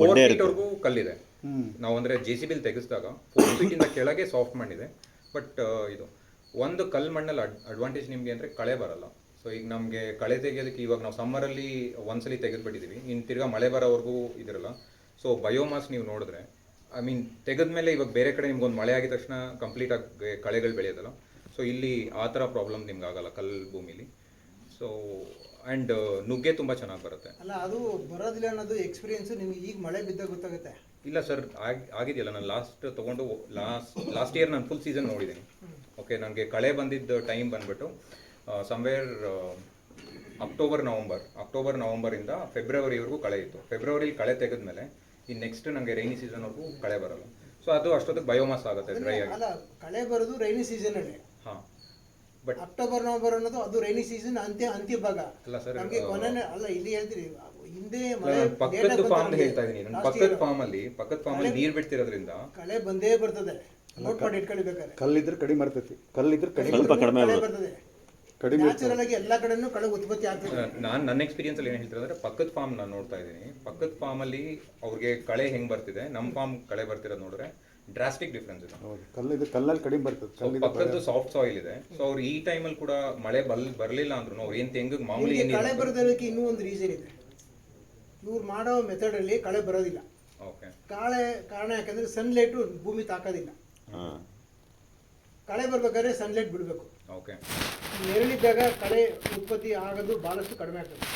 ಫೋರ್ ಬಂಡೆ ಫೀಟ್ವರೆಗೂ ಕಲ್ಲಿದೆ. ನಾವು ಅಂದರೆ ಜೆ ಸಿ ಬಿಲ್ ತೆಗೆಸಿದಾಗ ಫೋರ್ ಫೀಟಿಂದ ಕೆಳಗೆ ಸಾಫ್ಟ್ ಮಣ್ಣಿದೆ. ಬಟ್ ಇದು ಒಂದು ಕಲ್ಲು ಮಣ್ಣಲ್ಲಿ ಅಡ್ ಅಡ್ವಾಂಟೇಜ್ ನಿಮಗೆ ಅಂದರೆ ಕಳೆ ಬರಲ್ಲ. ಸೊ ಈಗ ನಮಗೆ ಕಳೆ ತೆಗೆಯೋದಕ್ಕೆ ಇವಾಗ ನಾವು ಸಮ್ಮರಲ್ಲಿ ಒಂದ್ಸಲಿ ತೆಗೆದುಬಿಟ್ಟಿದ್ದೀವಿ ಇನ್ನು ತಿರ್ಗಾ ಮಳೆ ಬರೋವರೆಗೂ ಇದಿರಲ್ಲ. ಸೊ ಬಯೋಮಾಸ್ ನೀವು ನೋಡಿದ್ರೆ ಐ ಮೀನ್ ತೆಗೆದ್ಮೇಲೆ ಇವಾಗ ಬೇರೆ ಕಡೆ ನಿಮ್ಗೊಂದು ಮಳೆ ಆಗಿದ ತಕ್ಷಣ ಕಂಪ್ಲೀಟ್ ಆಗಿ ಕಳೆಗಳು ಬೆಳೆಯೋದಲ್ಲ. ಸೊ ಇಲ್ಲಿ ಆ ಥರ ಪ್ರಾಬ್ಲಮ್ ನಿಮ್ಗೆ ಆಗಲ್ಲ ಕಲ್ಲು ಭೂಮಿಲಿ ಸೊ ಆ್ಯಂಡ್ ನುಗ್ಗೆ ತುಂಬ ಚೆನ್ನಾಗಿ ಬರುತ್ತೆ. ಅಲ್ಲ ಅದು ಬರೋದಿಲ್ಲ ಅನ್ನೋದು ಎಕ್ಸ್ಪೀರಿಯನ್ಸ್ ನಿಮ್ಗೆ ಈಗ ಮಳೆ ಬಿದ್ದಾಗ ಗೊತ್ತಾಗುತ್ತೆ. ಇಲ್ಲ ಸರ್ ಆಗಿ ಆಗಿದೆಯಲ್ಲ. ನಾನು ಲಾಸ್ಟ್ ತೊಗೊಂಡು ಲಾಸ್ಟ್ ಲಾಸ್ಟ್ ಇಯರ್ ನಾನು ಫುಲ್ ಸೀಸನ್ ನೋಡಿದ್ದೀನಿ. ಓಕೆ ನನಗೆ ಕಳೆ ಬಂದಿದ್ದ ಟೈಮ್ ಬಂದ್ಬಿಟ್ಟು ಸಮ್ವೇರ್ ಅಕ್ಟೋಬರ್ ನವಂಬರ್ ಅಕ್ಟೋಬರ್ ನವಂಬರಿಂದ ಫೆಬ್ರವರಿವರೆಗೂ ಕಳೆ ಇತ್ತು. ಫೆಬ್ರವರಿಲಿ ಕಳೆ ತೆಗೆದ್ಮೇಲೆ ಈ ನೆಕ್ಸ್ಟ್ ನಮಗೆ ರೈನಿ ಸೀಸನ್ ಸೀಸನ್ವರೆಗೂ ಕಳೆ ಬರಲ್ಲ. ಸೊ ಅದು ಅಷ್ಟೊತ್ತಿಗೆ ಬಯೋಮಾಸ್ ಆಗುತ್ತೆ ಡ್ರೈ ಆಗಿ. ಅಲ್ಲ ಕಳೆ ಬರೋದು ರೈನಿ ಸೀಸನ್ ಅಲ್ಲಿ. ಹಾಂ. ಬಟ್ ಅಕ್ಟೋಬರ್ ನವೆಂಬರ್ ಅನ್ನೋದು ಅದು ರೈನಿ ಸೀಸನ್ ಅಂತ್ಯ ಅಂತ್ಯ ಭಾಗ ಅಲ್ಲ ಸರ್ ನಮಗೆ ಕೊನೆ ಅಲ್ಲ ಇಲ್ಲಿ ಹೇಳ್ತೀರಿ ಹಿಂದೆ ಮಳೆ ಪಕ್ಕದ ಫಾರ್ಮ್ ಹೇಳ್ತಾ ಇದೀನಿ. ನಾನು ಪಕ್ಕದ ಫಾರ್ಮ್ ಅಲ್ಲಿ ಪಕ್ಕದ ಫಾರ್ಮ್ ಅಲ್ಲಿ ನೀರು ಬಿಡ್ತಿರೋದ್ರಿಂದ ಕಳೆ ಬಂದೇ ಬರ್ತದೆ. ನೋಟ್ ಮಾಡಿ ಇಟ್ಕೊಳ್ಬೇಕಾದ್ರೆ ಕಲ್ಲಿದ್ರೆ ಕಡಿಮೆ ಬರ್ತೈತಿ ಕಲ್ಲಿದ್ರೆ ಕಡಿಮೆ ಬರ್ತದೆ. ಕಡಿಮೆ ನ್ಯಾಚುರಲ್ ಆಗಿ ಎಲ್ಲಾ ಕಡೆನೂ ಕಳೆ ಉತ್ಪತ್ತಿ ಆಗ್ತದೆ. ನಾನು ನನ್ನ ಎಕ್ಸ್ಪೀರಿಯನ್ಸ್ ಅಲ್ಲಿ ಏನು ಹೇಳ್ತಾರೆ ಅಂದ್ರೆ ಪಕ್ಕದ ಫಾರ್ಮ್ ನಾನು ನೋಡ್ತಾ ಇದ್ದೀನಿ. ಪಕ್ಕದ ಫಾರ್ಮ್ ಅಲ್ಲಿ ಅವ್ರಿಗೆ ಕಳೆ ಹೆಂಗ್ ಬರ್ತಿದೆ? ನಮ್ಮ ಫಾರ್ಮ್ ಕಳೆ ಬರ್ತಿರೋದು ನೋಡಿದ್ರೆ ಡ್ರಾಸ್ಟಿಕ್ ಡಿಫ್ರೆನ್ಸ್ ಇದೆ. ಹೌದು. ಇದು ಕಲ್ಲಲ್ಲಿ ಕಡಿಮೆ ಬರ್ತದೆ. ಪಕ್ಕದ್ದು ಸಾಫ್ಟ್ ಸಾಯಿಲ್ ಇದೆ. ಸೊ ಅವ್ರು ಈ ಟೈಮಲ್ಲಿ ಕೂಡ ಮಳೆ ಬಲ್ ಬರಲಿಲ್ಲ ಅಂದ್ರು ಅವ್ರು ಏನ್ ತೆಂಗಿಗೆ ಮಾಮೂಲಿ ಕಳೆ ಬರೋದಕ್ಕೆ ಇನ್ನೂ ಒಂದು ರೀಸನ್ ಇದೆ. ಇವ್ರು ಮಾಡೋ ಮೆಥಡ್ ಅಲ್ಲಿ ಕಳೆ ಬರೋದಿಲ್ಲ. ಓಕೆ ಕಾಳೆ ಕಾರಣ ಯಾಕಂದ್ರೆ ಸನ್ಲೈಟ್ ಭೂಮಿ ತಾಕೋದಿಲ್ಲ. ಕಳೆ ಬರ್ಬೇಕಾದ್ರೆ ಸನ್ಲೈಟ್ ಬಿಡಬೇಕು. ಓಕೆ ನೆರಳಿದ್ದಾಗ ಕಳೆ ಉತ್ಪತ್ತಿ ಆಗೋದು ಬಹಳಷ್ಟು ಕಡಿಮೆ ಆಗ್ತದೆ.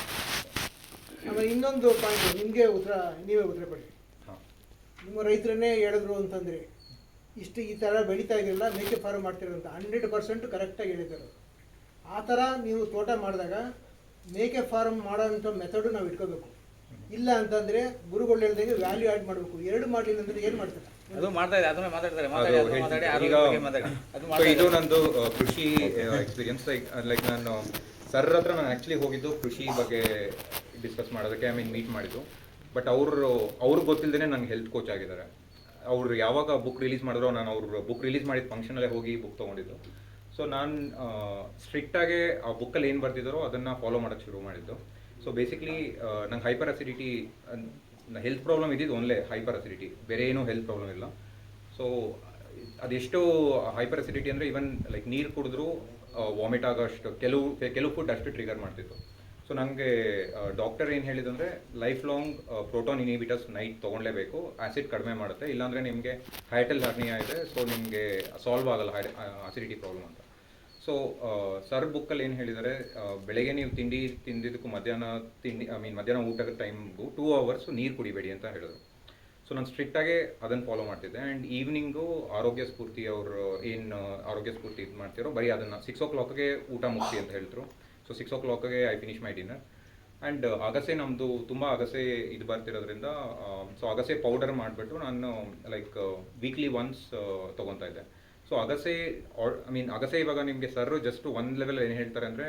ಆಮೇಲೆ ಇನ್ನೊಂದು ಪಾಯಿಂಟ್ ನಿಮಗೆ ಉತ್ತರ ನೀವೇ ಉತ್ತರ ಕೊಡಿ. ನಿಮ್ಮ ರೈತರನ್ನೇ ಹೇಳಿದ್ರು ಅಂತಂದರೆ ಇಷ್ಟು ಈ ಥರ ಬೆಳೀತಾ ಇದ್ರಲ್ಲ ಮೇಕೆ ಫಾರ್ಮ್ ಮಾಡ್ತಿರೋಂಥ ಹಂಡ್ರೆಡ್ ಪರ್ಸೆಂಟ್ ಕರೆಕ್ಟಾಗಿ ಹೇಳಿದ್ದಾರೆ. ಆ ಥರ ನೀವು ತೋಟ ಮಾಡಿದಾಗ ಮೇಕೆ ಫಾರ್ಮ್ ಮಾಡೋಂಥ ಮೆಥಡು ನಾವು ಇಟ್ಕೋಬೇಕು. ಇಲ್ಲ ಅಂತಂದರೆ ಗುರುಗಳು ಹೇಳ್ದಂಗೆ ವ್ಯಾಲ್ಯೂ ಆ್ಯಡ್ ಮಾಡಬೇಕು. ಎರಡು ಮಾಡಲಿಲ್ಲ ಅಂದರೆ ಏನು ಮಾಡ್ತಾರೆ? ಅದು ಮಾಡ್ತಾ ಇದೆ ಅದನ್ನ ಮಾತಾಡ್ತಾರೆ ಮಾತಾಡಿ ಮಾತಾಡಿ ಈಗ ಬಗ್ಗೆ ಮಾತಾಡಿ. ಅದು so ಮಾಡ್ತಾ ಇದು ಇದ್ದಾರೆ. ನಂದು ಆ, ಕೃಷಿ ಎಕ್ಸ್ಪೀರಿಯನ್ಸ್ ಲೈಕ್ ಲೈಕ್ ನಾನು ಸರ್ ಹತ್ರ ನಾನು ಆ್ಯಕ್ಚುಲಿ ಹೋಗಿದ್ದು ಕೃಷಿ ಬಗ್ಗೆ ಡಿಸ್ಕಸ್ ಮಾಡೋದಕ್ಕೆ ಐ ಮೀನ್ ಮೀಟ್ ಮಾಡಿದ್ದು. ಬಟ್ ಅವರು ಅವ್ರಿಗೆ ಗೊತ್ತಿಲ್ಲದೇ ನಂಗೆ ಹೆಲ್ತ್ ಕೋಚ್ ಆಗಿದ್ದಾರೆ. ಅವ್ರು ಯಾವಾಗ ಬುಕ್ ರಿಲೀಸ್ ಮಾಡಿದ್ರು ನಾನು ಅವ್ರ ಬುಕ್ ರಿಲೀಸ್ ಮಾಡಿದ ಫಂಕ್ಷನಲ್ಲೇ ಹೋಗಿ ಬುಕ್ ತೊಗೊಂಡಿದ್ದು. ಸೊ ನಾನು ಸ್ಟ್ರಿಕ್ಟಾಗೆ ಆ ಬುಕ್ಕಲ್ಲಿ ಏನು ಬರ್ತಿದ್ದಾರೋ ಅದನ್ನು ಫಾಲೋ ಮಾಡೋಕ್ಕೆ ಶುರು ಮಾಡಿದ್ದು. ಸೊ ಬೇಸಿಕ್ಲಿ ನಂಗೆ ಹೈಪರ್ ಅಸಿಡಿಟಿ ಹೆಲ್ತ್ ಪ್ರಾಬ್ಲಮ್ ಇದ್ದಿದ್ದು ಓನ್ಲೇ ಹೈಪರ್ ಅಸಿಡಿಟಿ ಬೇರೆ ಏನೂ ಹೆಲ್ತ್ ಪ್ರಾಬ್ಲಮ್ ಇಲ್ಲ. ಸೊ ಅದೆಷ್ಟು ಹೈಪರ್ ಅಸಿಡಿಟಿ ಅಂದರೆ ಇವನ್ ಲೈಕ್ ನೀರು ಕುಡಿದ್ರೂ ವಾಮಿಟ್ ಆಗೋಷ್ಟು, ಕೆಲವು ಕೆಲವು ಫುಡ್ ಅಷ್ಟು ಟ್ರಿಗರ್ ಮಾಡ್ತಿತ್ತು. ಸೊ ನನಗೆ ಡಾಕ್ಟರ್ ಏನು ಹೇಳಿದಂದರೆ life long proton inhibitors night ತೊಗೊಳ್ಲೇಬೇಕು acid ಕಡಿಮೆ ಮಾಡುತ್ತೆ. ಇಲ್ಲಾಂದರೆ ನಿಮಗೆ ಹೈಟಲ್ ಹರ್ನಿಯಾ ಇದೆ. ಸೊ ನಿಮಗೆ ಸಾಲ್ವ್ ಆಗಲ್ಲ ಹೈ ಅಸಿಡಿಟಿ ಪ್ರಾಬ್ಲಮ್ ಅಂತ. ಸೊ ಸರ್ ಬುಕ್ಕಲ್ಲಿ ಏನು ಹೇಳಿದರೆ ಬೆಳಗ್ಗೆ ನೀವು ತಿಂಡಿ ತಿಂದಿದ್ದಕ್ಕೂ ಮಧ್ಯಾಹ್ನ ತಿಂಡಿ ಐ ಮೀನ್ ಮಧ್ಯಾಹ್ನ ಊಟದ ಟೈಮ್ಗೂ ಟೂ ಅವರ್ಸ್ ನೀರು ಕುಡಿಬೇಡಿ ಅಂತ ಹೇಳಿದ್ರು. ಸೊ ನಾನು ಸ್ಟ್ರಿಕ್ಟಾಗೆ ಅದನ್ನು ಫಾಲೋ ಮಾಡ್ತಿದ್ದೆ ಆ್ಯಂಡ್ ಈವ್ನಿಂಗು ಆರೋಗ್ಯ ಸ್ಫೂರ್ತಿ ಅವರು, ಏನು ಆರೋಗ್ಯ ಸ್ಫೂರ್ತಿ ಇದು ಮಾಡ್ತಿರೋ, ಬರೀ ಅದನ್ನು ಸಿಕ್ಸ್ ಓ ಕ್ಲಾಕ್ಗೆ ಊಟ ಮುಗಿಸಿ ಅಂತ ಹೇಳಿದ್ರು. ಸೊ ಸಿಕ್ಸ್ ಓ ಕ್ಲಾಕ್ಗೆ I finish my dinner and ಅಗಸೆ ನಮ್ಮದು ತುಂಬ ಅಗಸೆ ಇದು ಬರ್ತಿರೋದ್ರಿಂದ ಸೊ ಅಗಸೆ ಪೌಡರ್ ಮಾಡಿಬಿಟ್ಟು ನಾನು ಲೈಕ್ ವೀಕ್ಲಿ ಒನ್ಸ್ ತೊಗೊತಾ ಇದ್ದೆ. ಸೊ ಅಗಸೆ ಐ ಮೀನ್ ಅಗಸೆ ಇವಾಗ ನಿಮಗೆ ಸರ್ ಜಸ್ಟ್ ಒಂದು ಲೆವೆಲ್ ಏನು ಹೇಳ್ತಾರೆ ಅಂದರೆ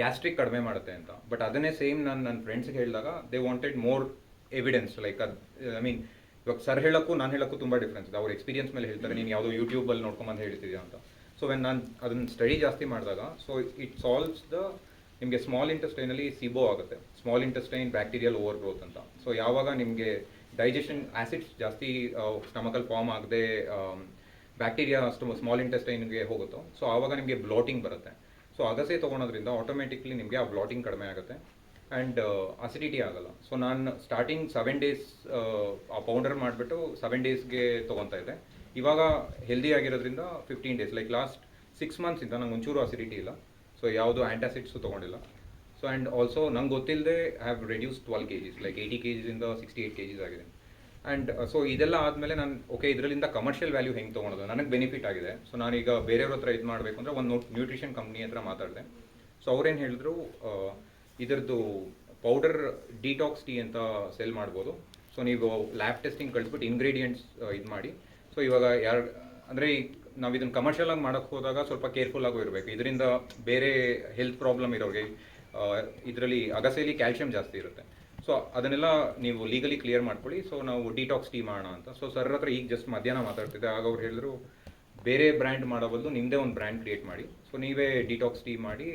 ಗ್ಯಾಸ್ಟ್ರಿಕ್ ಕಡಿಮೆ ಮಾಡುತ್ತೆ ಅಂತ. ಬಟ್ ಅದನ್ನೇ ಸೇಮ್ ನಾನು ನನ್ನ ಫ್ರೆಂಡ್ಸ್ಗೆ ಹೇಳಿದಾಗ they wanted more evidence like ಅದ್ ಐ ಮೀನ್ ಇವಾಗ ಸರ್ ಹೇಳೋಕ್ಕೂ ನಾನು ಹೇಳೋಕ್ಕೂ ತುಂಬ ಡಿಫ್ರೆನ್ಸ್ ಇದೆ. ಅವ್ರ ಎಕ್ಸ್ಪೀರಿಯನ್ಸ್ ಮೇಲೆ ಹೇಳ್ತಾರೆ, ನೀನು ಯಾವುದೋ ಯೂಟ್ಯೂಬಲ್ಲಿ ನೋಡ್ಕೊಂಬಂದು ಹೇಳ್ತಿದ್ಯಾ ಅಂತ. ಸೊ ವೆನ್ ನಾನು ಅದನ್ನು ಸ್ಟಡಿ ಜಾಸ್ತಿ ಮಾಡಿದಾಗ ಸೊ ಇಟ್ ಸಾಲ್ವ್ಸ್ ದ ನಿಮಗೆ ಸ್ಮಾಲ್ ಇಂಟೆಸ್ಟೈನಲ್ಲಿ ಸಿಬೋ ಆಗುತ್ತೆ. Small intestine bacterial over growth ಅಂತ. ಸೊ ಯಾವಾಗ ನಿಮಗೆ ಡೈಜೆಷನ್ ಆ್ಯಸಿಡ್ಸ್ ಜಾಸ್ತಿ ಸ್ಟಮಕಲ್ಲಿ ಫಾರ್ಮ್ ಆಗದೆ ಬ್ಯಾಕ್ಟೀರಿಯಾ ಅಷ್ಟು ಸ್ಮಾಲ್ ಇಂಟೆಸ್ಟೈನ್ಗೆ ಹೋಗುತ್ತೋ ಸೊ ಆವಾಗ ನಿಮಗೆ ಬ್ಲಾಟಿಂಗ್ ಬರುತ್ತೆ. ಸೊ ಅಗಸೆ ತೊಗೊಳೋದ್ರಿಂದ ಆಟೋಮೆಟಿಕ್ಲಿ ನಿಮಗೆ ಆ ಬ್ಲಾಟಿಂಗ್ ಕಡಿಮೆ ಆಗುತ್ತೆ. ಆ್ಯಂಡ್ ಅಸಿಡಿಟಿ ಆಗಲ್ಲ. ಸೊ ನಾನು ಸ್ಟಾರ್ಟಿಂಗ್ ಸೆವೆನ್ ಡೇಸ್ ಆ ಪೌಡರ್ ಮಾಡಿಬಿಟ್ಟು ಸೆವೆನ್ ಡೇಸ್ಗೆ ತೊಗೊತಾ ಇದ್ದೆ. ಇವಾಗ ಹೆಲ್ದಿ ಆಗಿರೋದ್ರಿಂದ fifteen days like last six ಮಂತ್ಸಿಂದ ನಂಗೆ ಒಂಚೂರು ಅಸಿಡಿಟಿ ಇಲ್ಲ. ಸೊ ಯಾವುದು ಆ್ಯಂಟಾಸಿಡ್ಸು ತೊಗೊಂಡಿಲ್ಲ. ಸೊ ಆ್ಯಂಡ್ ಆಲ್ಸೋ ನಂಗೆ ಗೊತ್ತಿಲ್ಲದೆ I have reduce twelve K Gs like eighty K ಜಿಸಿಂದ sixty eight K Gs ಆಗಿದೆ. ಆ್ಯಂಡ್ ಸೊ ಇದೆಲ್ಲ ಆದಮೇಲೆ ನಾನು ಓಕೆ ಇದರಲ್ಲಿಂದ ಕಮರ್ಷಿಯಲ್ ವ್ಯಾಲ್ಯೂ ಹೆಂಗೆ ತೊಗೊಳೋದು? ನನಗೆ ಬೆನಿಫಿಟ್ ಆಗಿದೆ. ಸೊ ನಾನೀಗ ಬೇರೆಯವ್ರ ಹತ್ರ ಇದು ಮಾಡಬೇಕು ಅಂದರೆ ಒಂದು ನ್ಯೂಟ್ರಿಷನ್ ಕಂಪ್ನಿ ಹತ್ರ ಮಾತಾಡಿದೆ. ಸೊ ಅವ್ರೇನು ಹೇಳಿದ್ರು ಇದರದ್ದು ಪೌಡರ್ ಡಿಟಾಕ್ಸ್ ಟೀ ಅಂತ ಸೆಲ್ ಮಾಡ್ಬೋದು. ಸೊ ನೀವು ಲ್ಯಾಬ್ ಟೆಸ್ಟಿಂಗ್ ಕಳಿಸ್ಬಿಟ್ಟು ಇಂಗ್ರೀಡಿಯೆಂಟ್ಸ್ ಇದು ಮಾಡಿ. ಸೊ ಇವಾಗ ಯಾರು, ಅಂದರೆ ನಾವು ಇದನ್ನು ಕಮರ್ಷಿಯಲ್ ಆಗಿ ಮಾಡೋಕ್ಕೆ ಹೋದಾಗ ಸ್ವಲ್ಪ ಕೇರ್ಫುಲ್ ಆಗು ಇರಬೇಕು. ಇದರಿಂದ ಬೇರೆ ಹೆಲ್ತ್ ಪ್ರಾಬ್ಲಮ್ ಇರೋರಿಗೆ ಇದರಲ್ಲಿ ಅಗಸೆಯಲ್ಲಿ ಕ್ಯಾಲ್ಶಿಯಂ ಜಾಸ್ತಿ ಇರುತ್ತೆ. ಸೊ ಅದನ್ನೆಲ್ಲ ನೀವು ಲೀಗಲಿ ಕ್ಲಿಯರ್ ಮಾಡ್ಕೊಳ್ಳಿ. ಸೊ ನಾವು ಡಿಟಾಕ್ಸ್ ಟೀ ಮಾಡೋಣ ಅಂತ. ಸೊ ಸರ್ ಹತ್ರ ಈಗ ಜಸ್ಟ್ ಮಧ್ಯಾಹ್ನ ಮಾತಾಡ್ತಿದ್ದೆ. ಆಗ ಅವ್ರು ಹೇಳಿದ್ರು, ಬೇರೆ ಬ್ರ್ಯಾಂಡ್ ಮಾಡೋ ಬದಲು ನಿಮ್ಮದೇ ಒಂದು ಬ್ರ್ಯಾಂಡ್ ಕ್ರಿಯೇಟ್ ಮಾಡಿ. ಸೊ ನೀವೇ ಡಿಟಾಕ್ಸ್ ಟೀ ಮಾಡಿ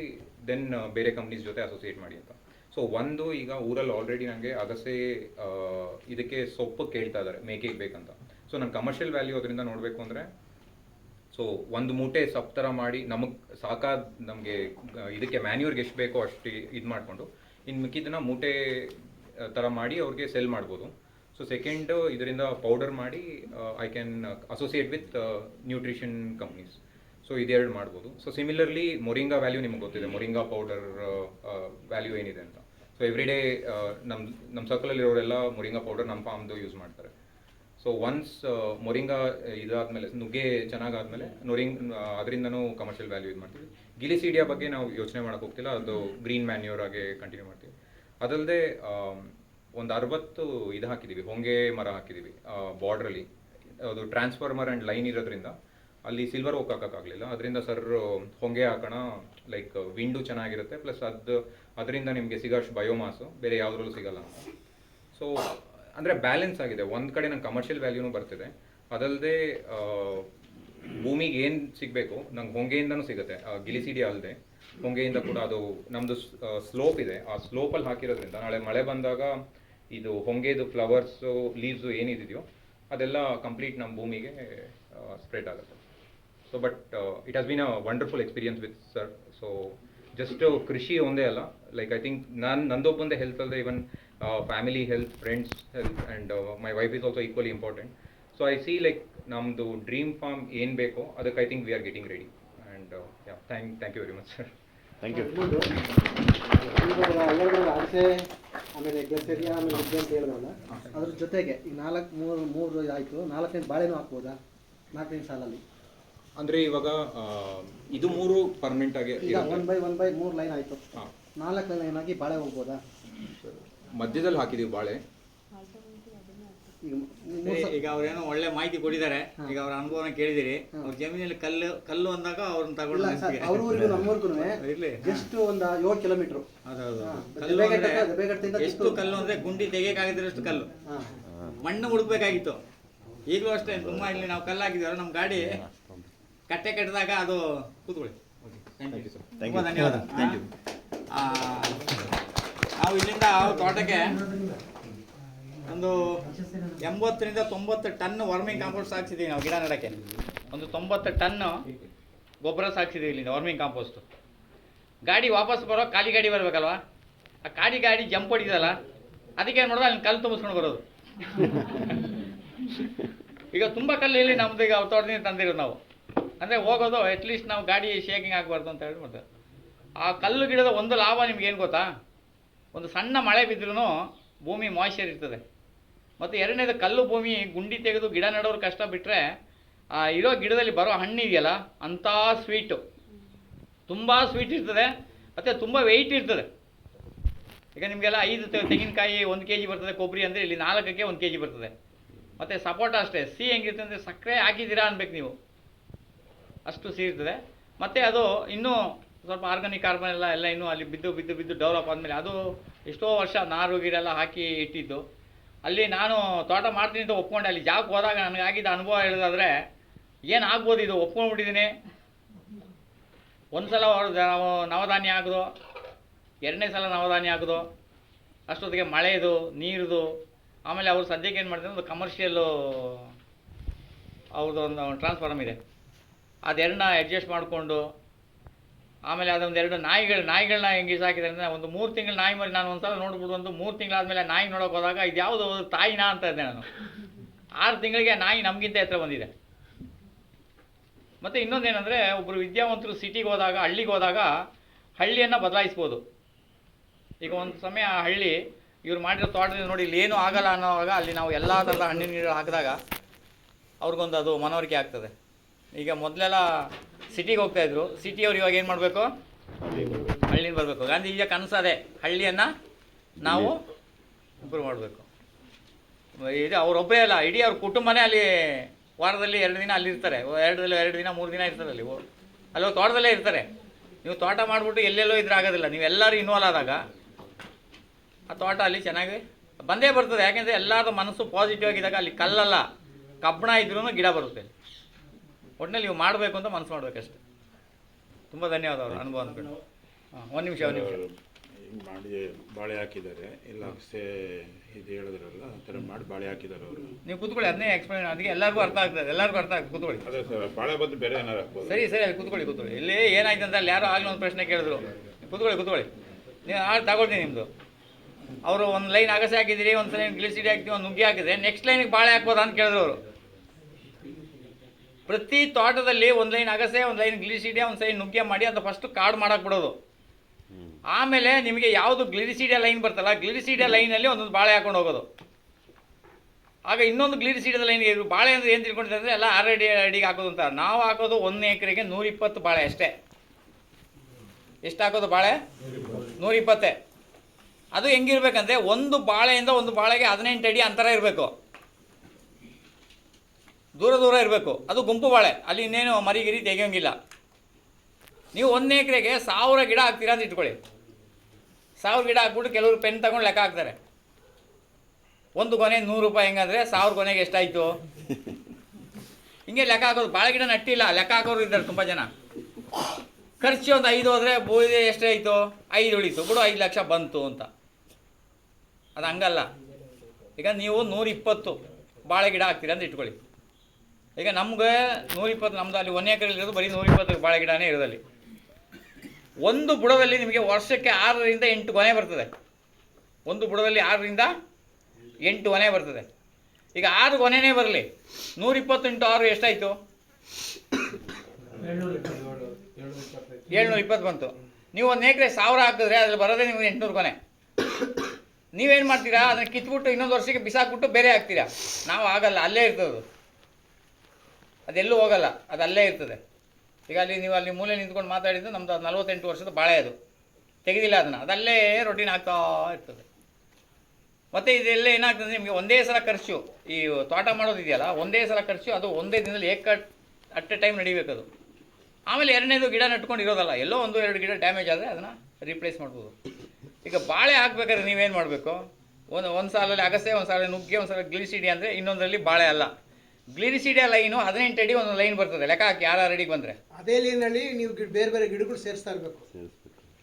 ದೆನ್ ಬೇರೆ ಕಂಪ್ನೀಸ್ ಜೊತೆ ಅಸೋಸಿಯೇಟ್ ಮಾಡಿ ಅಂತ. ಸೊ ಒಂದು ಈಗ ಊರಲ್ಲಿ ಆಲ್ರೆಡಿ ನನಗೆ ಅಗಸೆ ಇದಕ್ಕೆ ಸೊಪ್ಪು ಕೇಳ್ತಾ ಇದ್ದಾರೆ ಮೇಕೆಗೆ ಬೇಕಂತ. ಸೊ ನಾನು ಕಮರ್ಷಿಯಲ್ ವ್ಯಾಲ್ಯೂ ಅದರಿಂದ ನೋಡಬೇಕು ಅಂದರೆ ಸೊ ಒಂದು ಮೂಟೆ ಸಪ್ ಥರ ಮಾಡಿ, ನಮಗೆ ಸಾಕಾದ ನಮಗೆ ಇದಕ್ಕೆ ಮ್ಯಾನ್ಯೂರ್ಗೆ ಎಷ್ಟು ಬೇಕೋ ಅಷ್ಟು ಇದು ಮಾಡಿಕೊಂಡು ಇನ್ನು ಮಿಕ್ಕಿದ್ದನ್ನ ಮೂಟೆ ಥರ ಮಾಡಿ ಅವ್ರಿಗೆ ಸೆಲ್ ಮಾಡ್ಬೋದು. ಸೊ ಸೆಕೆಂಡ್ ಇದರಿಂದ ಪೌಡರ್ ಮಾಡಿ I can associate with nutrition companies so ಇದೆರಡು ಮಾಡ್ಬೋದು. ಸೊ ಸಿಮಿಲರ್ಲಿ ಮೊರಿಂಗಾ ವ್ಯಾಲ್ಯೂ ನಿಮ್ಗೆ ಗೊತ್ತಿದೆ. ಮೊರಿಂಗಾ ಪೌಡರ್ ವ್ಯಾಲ್ಯೂ ಏನಿದೆ ಅಂತ. ಸೊ ಎವ್ರಿ ಡೇ ನಮ್ಮ ನಮ್ಮ ಸರ್ಕಲಲ್ಲಿರೋರೆಲ್ಲ ಮೊರಿಂಗಾ ಪೌಡರ್ ನಮ್ಮ ಫಾರ್ಮ್ದು ಯೂಸ್ ಮಾಡ್ತಾರೆ. ಸೊ ಒನ್ಸ್ ಮೊರಿಂಗಾ ಇದಾದಮೇಲೆ ನುಗ್ಗೆ ಚೆನ್ನಾಗಾದ್ಮೇಲೆ ನೊರಿಂಗ್ ಅದರಿಂದನೂ ಕಮರ್ಷಿಯಲ್ ವ್ಯಾಲ್ಯೂ ಇದು ಮಾಡ್ತೀವಿ. ಗಿಲಿಸಿಡಿಯಾ ಬಗ್ಗೆ ನಾವು ಯೋಚನೆ ಮಾಡೋಕ್ಕೆ ಹೋಗ್ತಿಲ್ಲ. ಅದು ಗ್ರೀನ್ ಮ್ಯಾನ್ಯೂರ್ ಆಗಿ ಕಂಟಿನ್ಯೂ ಮಾಡ್ತೀವಿ. ಅದಲ್ಲದೆ ಒಂದು ಅರವತ್ತು ಇದು ಹಾಕಿದ್ದೀವಿ ಹೊಂಗೆ ಮರ ಹಾಕಿದ್ದೀವಿ ಬಾರ್ಡ್ರಲ್ಲಿ ಅದು ಟ್ರಾನ್ಸ್ಫಾರ್ಮರ್ ಆ್ಯಂಡ್ ಲೈನ್ ಇರೋದ್ರಿಂದ ಅಲ್ಲಿ ಸಿಲ್ವರ್ ಓಕ್ ಹಾಕೋಕ್ಕಾಗಲಿಲ್ಲ. ಅದರಿಂದ ಸರ್ ಹೊಂಗೆ ಹಾಕೋಣ ಲೈಕ್ ವಿಂಡು ಚೆನ್ನಾಗಿರುತ್ತೆ ಪ್ಲಸ್ ಅದು, ಅದರಿಂದ ನಿಮಗೆ ಸಿಗೋಷ್ಟು ಬಯೋಮಾಸು ಬೇರೆ ಯಾವುದ್ರಲ್ಲೂ ಸಿಗಲ್ಲ ಸೊ ಅಂದರೆ ಬ್ಯಾಲೆನ್ಸ್ ಆಗಿದೆ. ಒಂದು ಕಡೆ ನಂಗೆ ಕಮರ್ಷಿಯಲ್ ವ್ಯಾಲ್ಯೂನೂ ಬರ್ತಿದೆ. ಅದಲ್ಲದೆ ಭೂಮಿಗೆ ಏನು ಸಿಗಬೇಕು, ನಂಗೆ ಹೊಂಗೆಯಿಂದನೂ ಸಿಗುತ್ತೆ ಗಿಲಿಸಿಡಿ ಅಲ್ಲದೆ ಹೊಂಗೆಯಿಂದ ಕೂಡ ಅದು ನಮ್ಮದು ಸ್ಲೋಪ್ ಇದೆ. ಆ ಸ್ಲೋಪಲ್ಲಿ ಹಾಕಿರೋದ್ರಿಂದ ನಾಳೆ ಮಳೆ ಬಂದಾಗ ಇದು ಹೊಂಗೆದು ಫ್ಲವರ್ಸು ಲೀವ್ಸು ಏನಿದೆಯೋ ಅದೆಲ್ಲ ಕಂಪ್ಲೀಟ್ ನಮ್ಮ ಭೂಮಿಗೆ ಸ್ಪ್ರೆಡ್ ಆಗುತ್ತೆ. So but it has been a wonderful experience with sir so just ಕೃಷಿ ಒಂದೇ ಅಲ್ಲ. ಲೈಕ್ ಐ ಥಿಂಕ್ ನಾನು ನಂದೊಬ್ಬಂದೆ ಹೆಲ್ತ್ ಅಲ್ಲದೆ even family health friends health and my wife is also equally important so I see like ನಮ್ಮದು dream farm ಏನು ಬೇಕೋ ಅದಕ್ಕೆ I think we are getting ready and thank thank you very much sir thank you ಎಲ್ಲರಿಗೂ ಆಮೇಲೆ ಗ್ಲೆಸೇರಿಯಾ ಆಮೇಲೆ ಉದ್ದೆ ಅಂತ ಹೇಳಿದ್ರಲ್ಲ ಅದ್ರ ಜೊತೆಗೆ ಈಗ ನಾಲ್ಕು ಮೂರು ಮೂರು ಆಯಿತು ನಾಲ್ಕನೇ ಬಾಳೆನೂ ಹಾಕ್ಬೋದಾ? ನಾಲ್ಕನೇ ಸಾಲಲ್ಲಿ. ಅಂದರೆ ಇವಾಗ ಇದು ಮೂರು ಪರ್ಮನೆಂಟ್ ಆಗಿ ಈಗ ಒನ್ ಬೈ ಒನ್ ಬೈ ಮೂರು ಲೈನ್ ಆಯಿತು. ನಾಲ್ಕನೇ ನಾಲ್ಕು ಲೈನ್ ಆಗಿ ಬಾಳೆ ಹೋಗ್ಬೋದಾ? ಮಧ್ಯದಲ್ಲಿ ಹಾಕಿದ್ದೀವಿ ಬಾಳೆ. ಈಗ ಮೂರು ಸರಿ, ಈಗ ಅವ್ರೇನೋ ಒಳ್ಳೆ ಮಾಹಿತಿ ಕೊಟ್ಟಿದ್ದಾರೆ. ಈಗ ಅವ್ರ ಅನುಭವನ ಕೇಳಿದಿರಿ. ಅವ್ರ ಜಮೀನಲ್ಲಿ ಕಲ್ಲು ಕಲ್ಲು ಅಂದಾಗ ಅವ್ರನ್ನ ಇಲ್ಲ ತಗೊಂಡು ನಮ್ಮೂರಿಗೂ ಇರ್ಲಿ. ಜಸ್ಟ್ ಒಂದು ಏಳು ಕಿಲೋಮೀಟ್ರು. ಹೌದೌದು. ಹಾ. ಕಲ್ಲು ಅಂದ್ರೆ ಎಷ್ಟು ಕಲ್ಲು ಅಂದ್ರೆ ಗುಂಡಿ ತೆಗಿಯಕ್ಕಾಗಿದ್ರಷ್ಟು ಕಲ್ಲು. ಹಾಂ. ಮಣ್ಣು ಹುಡುಕ್ಬೇಕಾಗಿತ್ತು. ಈಗಲೂ ಅಷ್ಟೇ ತುಂಬಾ ಇಲ್ಲಿ ನಾವು ಕಲ್ಲು ಹಾಕಿದ್ವಲ್ಲ ನಮ್ಮ ಗಾಡಿ. ಕಟ್ಟೆ ಕಟ್ಟಿದಾಗ ಅದು ಕೂತ್ಕೊಳ್ಳಿ. ತುಂಬಾ ಧನ್ಯವಾದ. ಆ, ನಾವು ಇಲ್ಲಿಂದ ತೋಟಕ್ಕೆ ಒಂದು ಎಂಬತ್ತರಿಂದ ತೊಂಬತ್ತು ಟನ್ ವರ್ಮಿಂಗ್ ಕಾಂಪೋಸ್ಟ್ ಹಾಕ್ಸಿದ್ದೀವಿ ನಾವು ಗಿಡ ನೆಡಕ್ಕೆ. ಒಂದು ತೊಂಬತ್ತು ಟನ್ನು ಗೊಬ್ಬರ ಸಾಕ್ಸಿದ್ದೀವಿ ಇಲ್ಲಿಂದ ವರ್ಮಿಂಗ್ ಕಾಂಪೋಸ್ಟು. ಗಾಡಿ ವಾಪಸ್ ಬರೋ ಖಾಲಿ ಗಾಡಿ ಬರಬೇಕಲ್ವಾ? ಆ ಖಾಲಿ ಗಾಡಿ ಜಂಪ್ ಹೊಡಿದಲ್ಲ ಅದಕ್ಕೆ ಏನು ಮಾಡೋದು? ಅಲ್ಲಿ ಕಲ್ಲು ತುಂಬಿಸ್ಕೊಂಡು ಬರೋದು. ಈಗ ತುಂಬ ಕಲ್ಲು ಇಲ್ಲಿ ನಮ್ದು ಈಗ ತೋಟದಿಂದ ತಂದಿರೋದು ನಾವು. ಅಂದರೆ ಹೋಗೋದು ಅಟ್ಲೀಸ್ಟ್ ನಾವು ಗಾಡಿ ಶೇಕಿಂಗ್ ಆಗಬಾರ್ದು ಅಂತ ಹೇಳಿ ಮಾಡ್ತಾರೆ ಆ ಕಲ್ಲು ಗಿಡದ ಒಂದು ಲಾಭ ನಿಮ್ಗೆ ಏನು ಗೊತ್ತಾ? ಒಂದು ಸಣ್ಣ ಮಳೆ ಬಿದ್ದರೂ ಭೂಮಿ ಮಾಯ್ಶ್ಚರ್ ಇರ್ತದೆ. ಮತ್ತು ಎರಡನೇದು ಕಲ್ಲು ಭೂಮಿ, ಗುಂಡಿ ತೆಗೆದು ಗಿಡ ನೆಡೋರು ಕಷ್ಟ ಬಿಟ್ಟರೆ ಇರೋ ಗಿಡದಲ್ಲಿ ಬರೋ ಹಣ್ಣು ಇದೆಯಲ್ಲ, ಅಂಥ ಸ್ವೀಟು ತುಂಬ ಸ್ವೀಟ್ ಇರ್ತದೆ, ಮತ್ತು ತುಂಬ ವೆಯ್ಟ್ ಇರ್ತದೆ. ಈಗ ನಿಮಗೆಲ್ಲ ಐದು ತೆಂಗಿನಕಾಯಿ ಒಂದು ಕೆ ಜಿ ಬರ್ತದೆ, ಕೊಬ್ಬರಿ ಅಂದರೆ ಇಲ್ಲಿ ನಾಲ್ಕಕ್ಕೆ ಒಂದು ಕೆ ಜಿ ಬರ್ತದೆ. ಮತ್ತು ಸಪೋಟ ಅಷ್ಟೇ ಸಿಹಿ ಹೆಂಗಿರ್ತದೆ ಅಂದರೆ ಸಕ್ಕರೆ ಹಾಕಿದ್ದೀರಾ ಅನ್ಬೇಕು ನೀವು. ಅಷ್ಟು ಸಿಹಿ ಇರ್ತದೆ. ಮತ್ತು ಅದು ಇನ್ನೂ ಸ್ವಲ್ಪ ಆರ್ಗಾನಿಕ್ ಕಾರ್ಬನ್ ಎಲ್ಲ ಎಲ್ಲ ಇನ್ನೂ ಅಲ್ಲಿ ಬಿದ್ದು ಬಿದ್ದು ಬಿದ್ದು ಡೆವಲಪ್ ಆದಮೇಲೆ ಅದು ಎಷ್ಟೋ ವರ್ಷ ನಾರು ಗಿಡೆಲ್ಲ ಹಾಕಿ ಇಟ್ಟಿದ್ದು. ಅಲ್ಲಿ ನಾನು ತೋಟ ಮಾಡ್ತೀನಿ ಅಂತ ಒಪ್ಕೊಂಡೆ. ಅಲ್ಲಿ ಜಾಬ್ ಹೋದಾಗ ನನಗಾಗಿದ್ದ ಅನುಭವ ಹೇಳೋದಾದ್ರೆ, ಏನು ಆಗ್ಬೋದು ಇದು? ಒಪ್ಕೊಂಡ್ಬಿಟ್ಟಿದ್ದೀನಿ ಒಂದು ಸಲ ನಾವು ನವಧಾನ್ಯ ಹಾಕಿದೋ, ಎರಡನೇ ಸಲ ನವಧಾನ್ಯ ಹಾಕಿದೋ, ಅಷ್ಟೊತ್ತಿಗೆ ಮಳೆದು, ನೀರಿದು, ಆಮೇಲೆ ಅವರು ಸದ್ಯಕ್ಕೆ ಏನು ಮಾಡ್ತಾರೆ ಒಂದು ಕಮರ್ಷಿಯಲ್ಲು ಅವ್ರದ್ದು ಒಂದು ಟ್ರಾನ್ಸ್ಫಾರ್ಮ್ ಇದೆ. ಅದೆರಡನ್ನ ಅಡ್ಜಸ್ಟ್ ಮಾಡಿಕೊಂಡು ಆಮೇಲೆ ಅದೊಂದು ಎರಡು ನಾಯಿಗಳು ನಾಯಿಗಳನ್ನ ಹೆಂಗೆ ಸಾಕಿದ್ರೆ ಅಂದರೆ ಒಂದು ಮೂರು ತಿಂಗಳು ನಾಯಿ ಮರಿ ನಾನು ಒಂದು ಸಲ ನೋಡ್ಬಿಟ್ಟು ಒಂದು ಮೂರು ತಿಂಗಳಾದಮೇಲೆ ನಾಯಿ ನೋಡೋಕೆ ಹೋದಾಗ ಇದು ಯಾವುದು ತಾಯಿನಾ ಅಂತ ಇದ್ದೆ ನಾನು. ಆರು ತಿಂಗಳಿಗೆ ನಾಯಿ ನಮಗಿಂತ ಹತ್ರ ಬಂದಿದೆ. ಮತ್ತು ಇನ್ನೊಂದೇನೆಂದರೆ ಒಬ್ಬರು ವಿದ್ಯಾವಂತರು ಸಿಟಿಗೆ ಹೋದಾಗ, ಹಳ್ಳಿಗೆ ಹೋದಾಗ ಹಳ್ಳಿಯನ್ನು ಬದಲಾಯಿಸ್ಬೋದು. ಈಗ ಒಂದು ಸಮಯ ಆ ಹಳ್ಳಿ ಇವ್ರು ಮಾಡಿರೋ ತೋಟದಿಂದ ನೋಡಿ ಇಲ್ಲಿ ಏನೂ ಆಗಲ್ಲ ಅನ್ನೋವಾಗ ಅಲ್ಲಿ ನಾವು ಎಲ್ಲ ಥರದ ಹಣ್ಣಿನ ಗಿಡ ಹಾಕಿದಾಗ ಅವ್ರಿಗೊಂದು ಅದು ಮನವರಿಕೆ ಆಗ್ತದೆ. ಈಗ ಮೊದಲೆಲ್ಲ ಸಿಟಿಗೆ ಹೋಗ್ತಾ ಹೋಗ್ತಾಯಿದ್ರು ಸಿಟಿಯವ್ರು ಇವಾಗ ಏನು ಮಾಡಬೇಕು? ಹಳ್ಳಿನ ಬರಬೇಕು. ಗಾಂಧೀಜಿಯ ಕನಸು ಅದೇ. ಹಳ್ಳಿಯನ್ನು ನಾವು ಇಂಪ್ರೂವ್ ಮಾಡಬೇಕು. ಇದು ಅವರೊಬ್ಬರೇ ಅಲ್ಲ, ಇಡೀ ಅವ್ರ ಕುಟುಂಬನೇ ಅಲ್ಲಿ ವಾರದಲ್ಲಿ ಎರಡು ದಿನ ಅಲ್ಲಿ ಇರ್ತಾರೆ. ಎರಡು ಎರಡು ದಿನ, ಮೂರು ದಿನ ಇರ್ತಾರೆ ಅಲ್ಲಿ. ಅಲ್ಲೋ ತೋಟದಲ್ಲೇ ಇರ್ತಾರೆ. ನೀವು ತೋಟ ಮಾಡಿಬಿಟ್ಟು ಎಲ್ಲೆಲ್ಲೋ ಇದ್ರಾಗೋದಿಲ್ಲ ನೀವು ಎಲ್ಲರೂ ಇನ್ವಾಲ್ವ್ ಆದಾಗ ಆ ತೋಟ ಅಲ್ಲಿ ಚೆನ್ನಾಗಿ ಬಂದೇ ಬರ್ತದೆ. ಯಾಕೆಂದರೆ ಎಲ್ಲರ ಮನಸ್ಸು ಪಾಸಿಟಿವ್ ಆಗಿದ್ದಾಗ ಅಲ್ಲಿ ಕಲ್ಲಲ್ಲ, ಕಬ್ಬಣ ಇದ್ರೂ ಗಿಡ ಬರುತ್ತೆ. ಒಟ್ಟಿನಲ್ಲಿ ನೀವು ಮಾಡಬೇಕು ಅಂತ ಮನಸ್ಸು ಮಾಡಬೇಕಷ್ಟೆ. ತುಂಬ ಧನ್ಯವಾದ ಅವರು ಅನುಭವ ಅಂದ್ಕೊಂಡು. ಹಾಂ ಒಂದು ನಿಮಿಷ ಒಂದು ನಿಮಿಷ. ಮಾಡಿ ಬಾಳೆ ಹಾಕಿದ್ದಾರೆ. ಇಲ್ಲ ಸೇ ಇದು ಹೇಳಿದ್ರಲ್ಲ ಆ ಥರ ಮಾಡಿ ಬಾಳೆ ಹಾಕಿದ್ದಾರೆ ಅವರು. ನೀವು ಕೂತ್ಕೊಳ್ಳಿ ಅದನ್ನೇ ಎಕ್ಸ್ಪ್ಲೈನ್ ಅದಕ್ಕೆ ಎಲ್ಲರಿಗೂ ಅರ್ಥ ಆಗ್ತದೆ ಎಲ್ಲರಿಗೂ ಅರ್ಥ ಆಗ್ತದೆ ಕೂತ್ಕೊಳ್ಳಿ. ಅದೇ ಸರ್ ಬಾಳೆ ಬದ್ದು ಬೇರೆ ಏನಾರು ಹಾಕ್ಬೋದು? ಸರಿ ಸರಿ ಅದು ಕೂತ್ಕೊಳ್ಳಿ ಕೂತ್ಕೊಳ್ಳಿ. ಇಲ್ಲಿ ಏನಾಯ್ತು ಅಂತ ಅಲ್ಲಿ ಯಾರೋ ಆಗಲಿ ಒಂದು ಪ್ರಶ್ನೆ ಕೇಳಿದ್ರು. ಕೂತ್ಕೊಳ್ಳಿ ಕೂತ್ಕೊಳ್ಳಿ. ನೀವು ಆಳು ತಗೊಳ್ತೀನಿ ನಿಮ್ಮದು ಅವರು ಒಂದು ಲೈನ್ ಅಗಸೆ ಹಾಕಿದಿರಿ ಒಂದು ಸಲ ಗ್ಲಿಸಿಡಿ ಹಾಕ್ತೀವಿ ಒಂದು ನುಗ್ಗಿ ಹಾಕಿದ್ರೆ ನೆಕ್ಸ್ಟ್ ಲೈನಿಗೆ ಬಾಳೆ ಹಾಕ್ಬೋದಾ ಅಂತ ಕೇಳಿದ್ರು ಅವರು. ಪ್ರತಿ ತೋಟದಲ್ಲಿ ಒಂದು ಲೈನ್ ಅಗಸೆ ಒಂದು ಲೈನ್ ಗ್ಲಿಸಿಡಿಯ ಒಂದು ಲೈನ್ ನುಗ್ಗೆ ಮಾಡಿ ಅದು ಫಸ್ಟ್ ಕಾರ್ಡ್ ಮಾಡಕ್ಕೆ ಬಿಡೋದು. ಆಮೇಲೆ ನಿಮಗೆ ಯಾವುದು ಗ್ಲಿರಿಸಿಡಿಯ ಲೈನ್ ಬರ್ತಲ್ಲ ಗ್ಲಿರಿಸಿಡಿಯ ಲೈನಲ್ಲಿ ಒಂದೊಂದು ಬಾಳೆ ಹಾಕೊಂಡು ಹೋಗೋದು. ಆಗ ಇನ್ನೊಂದು ಗ್ಲಿರಿಸಿಡಿಯ ಲೈನ್ ಬಾಳೆ ಅಂದರೆ ಏನು ತಿಳ್ಕೊಂಡಿದ್ದಾರೆ ಅಂದರೆ ಎಲ್ಲ ಆರು ಅಡಿ ಅಡಿಗೆ ಹಾಕೋದು ಅಂತ. ನಾವು ಹಾಕೋದು ಒಂದು ಎಕರೆಗೆ ನೂರಿಪ್ಪತ್ತು ಬಾಳೆ ಅಷ್ಟೇ. ಎಷ್ಟು ಹಾಕೋದು ಬಾಳೆ? ನೂರಿಪ್ಪತ್ತೇ. ಅದು ಹೆಂಗಿರ್ಬೇಕಂದ್ರೆ ಒಂದು ಬಾಳೆಯಿಂದ ಒಂದು ಬಾಳೆಗೆ ಹದಿನೆಂಟು ಅಡಿ ಅಂತರ ಇರಬೇಕು. ದೂರ ದೂರ ಇರಬೇಕು. ಅದು ಗುಂಪು ಬಾಳೆ. ಅಲ್ಲಿ ಇನ್ನೇನು ಮರಿಗಿರಿ ತೆಗಿಯೋಂಗಿಲ್ಲ. ನೀವು ಒಂದು ಎಕರೆಗೆ ಸಾವಿರ ಗಿಡ ಹಾಕ್ತೀರಾ ಅಂತ ಇಟ್ಕೊಳ್ಳಿ. ಸಾವಿರ ಗಿಡ ಹಾಕ್ಬಿಟ್ಟು ಕೆಲವರು ಪೆನ್ ತಗೊಂಡು ಲೆಕ್ಕ ಹಾಕ್ತಾರೆ. ಒಂದು ಕೊನೆ ನೂರು ರೂಪಾಯಿ ಹೆಂಗಂದ್ರೆ ಸಾವಿರ ಕೊನೆಗೆ ಎಷ್ಟಾಯಿತು? ಹಿಂಗೆ ಲೆಕ್ಕ ಹಾಕೋದು. ಬಾಳೆ ಗಿಡ ನಟ್ಟಿಲ್ಲ. ಲೆಕ್ಕ ಹಾಕೋರು ಇದ್ದಾರೆ ತುಂಬ ಜನ. ಖರ್ಚು ಒಂದು ಐದು ಹೋದರೆ ಬೂದಿ ಎಷ್ಟಾಯಿತು ಐದು ಉಳಿತು. ಬಿಡು, ಐದು ಲಕ್ಷ ಬಂತು ಅಂತ. ಅದು ಹಂಗಲ್ಲ. ಈಗ ನೀವು ನೂರಿಪ್ಪತ್ತು ಬಾಳೆ ಗಿಡ ಹಾಕ್ತೀರಿ ಅಂತ ಇಟ್ಕೊಳ್ಳಿ. ಈಗ ನಮ್ಗೆ ನೂರಿಪ್ಪತ್ತು, ನಮ್ದು ಅಲ್ಲಿ ಒಂದು ಎಕರೆ ಇರೋದು ಬರೀ ನೂರಿಪ್ಪತ್ತು ಬಾಳೆ ಗಿಡನೇ ಇರೋದಲ್ಲಿ ಒಂದು ಬುಡದಲ್ಲಿ ನಿಮಗೆ ವರ್ಷಕ್ಕೆ ಆರರಿಂದ ಎಂಟು ಕೊನೆ ಬರ್ತದೆ. ಒಂದು ಬುಡದಲ್ಲಿ ಆರರಿಂದ ಎಂಟು ಕೊನೆ ಬರ್ತದೆ. ಈಗ ಆರು ಕೊನೆನೇ ಬರಲಿ. ನೂರಿಪ್ಪತ್ತು ಇಂಟು ಆರು ಎಷ್ಟಾಯಿತು? ಏಳ್ನೂರ ಇಪ್ಪತ್ತು ಬಂತು. ನೀವು ಒಂದು ಎಕರೆ ಸಾವಿರ ಹಾಕಿದ್ರೆ ಅದ್ರಲ್ಲಿ ಬರೋದೇ ನಿಮ್ಗೆ ಎಂಟುನೂರು ಕೊನೆ ನೀವೇನು ಮಾಡ್ತೀರಾ? ಅದನ್ನು ಕಿತ್ಬಿಟ್ಟು ಇನ್ನೊಂದು ವರ್ಷಕ್ಕೆ ಬಿಸಾಕ್ಬಿಟ್ಟು ಬೇರೆ ಹಾಕ್ತೀರಾ? ನಾವು ಆಗಲ್ಲ, ಅಲ್ಲೇ ಇರ್ತದೆ ಅದೆಲ್ಲೂ ಹೋಗಲ್ಲ, ಅದು ಅಲ್ಲೇ ಇರ್ತದೆ. ಈಗ ಅಲ್ಲಿ ನೀವು ಅಲ್ಲಿ ಮೂಲೆ ನಿಂತ್ಕೊಂಡು ಮಾತಾಡಿದ್ದು ನಮ್ಮದು ನಲ್ವತ್ತೆಂಟು ವರ್ಷದ ಬಾಳೆ ಅದು. ತೆಗೆದಿಲ್ಲ ಅದನ್ನು, ಅದಲ್ಲೇ ರೊಟೀನ್ ಆಗ್ತಾ ಇರ್ತದೆ. ಮತ್ತು ಇದೆಲ್ಲ ಏನಾಗ್ತದೆ ನಿಮಗೆ ಒಂದೇ ಸಲ ಖರ್ಚು, ಈ ತೋಟ ಮಾಡೋದಿದೆಯಲ್ಲ ಒಂದೇ ಸಲ ಖರ್ಚು, ಅದು ಒಂದೇ ದಿನದಲ್ಲಿ ಏಕ ಅಟ್ ಎ ಟೈಮ್ ನಡಿಬೇಕದು. ಆಮೇಲೆ ಎರಡನೇದು ಗಿಡ ನಟ್ಕೊಂಡು ಇರೋದಲ್ಲ, ಎಲ್ಲೋ ಒಂದು ಎರಡು ಗಿಡ ಡ್ಯಾಮೇಜ್ ಆದರೆ ಅದನ್ನು ರಿಪ್ಲೇಸ್ ಮಾಡ್ಬೋದು. ಈಗ ಬಾಳೆ ಹಾಕ್ಬೇಕಾದ್ರೆ ನೀವೇನು ಮಾಡಬೇಕು? ಒಂದು ಒಂದು ಸಾಲಲ್ಲಿ ಅಗಸೆ, ಒಂದು ಸಾಲ ನುಗ್ಗೆ, ಒಂದು ಸಲ ಗ್ಲಿಸಿಡಿ ಅಂದರೆ ಇನ್ನೊಂದರಲ್ಲಿ ಬಾಳೆ ಅಲ್ಲ. ಗ್ಲಿರಿಸಿಡಿಯ ಲೈನು ಹದಿನೆಂಟು ಅಡಿ ಒಂದು ಲೈನ್ ಬರ್ತದೆ. ಲೆಕ್ಕ ಹಾಕಿ ಯಾರು ಅಡಿಗೆ ಬಂದರೆ. ಅದೇ ಲೈನಲ್ಲಿ ನೀವು ಗಿಡ ಬೇರೆ ಬೇರೆ ಗಿಡಗಳು ಸೇರಿಸ್ತಾ ಇರಬೇಕು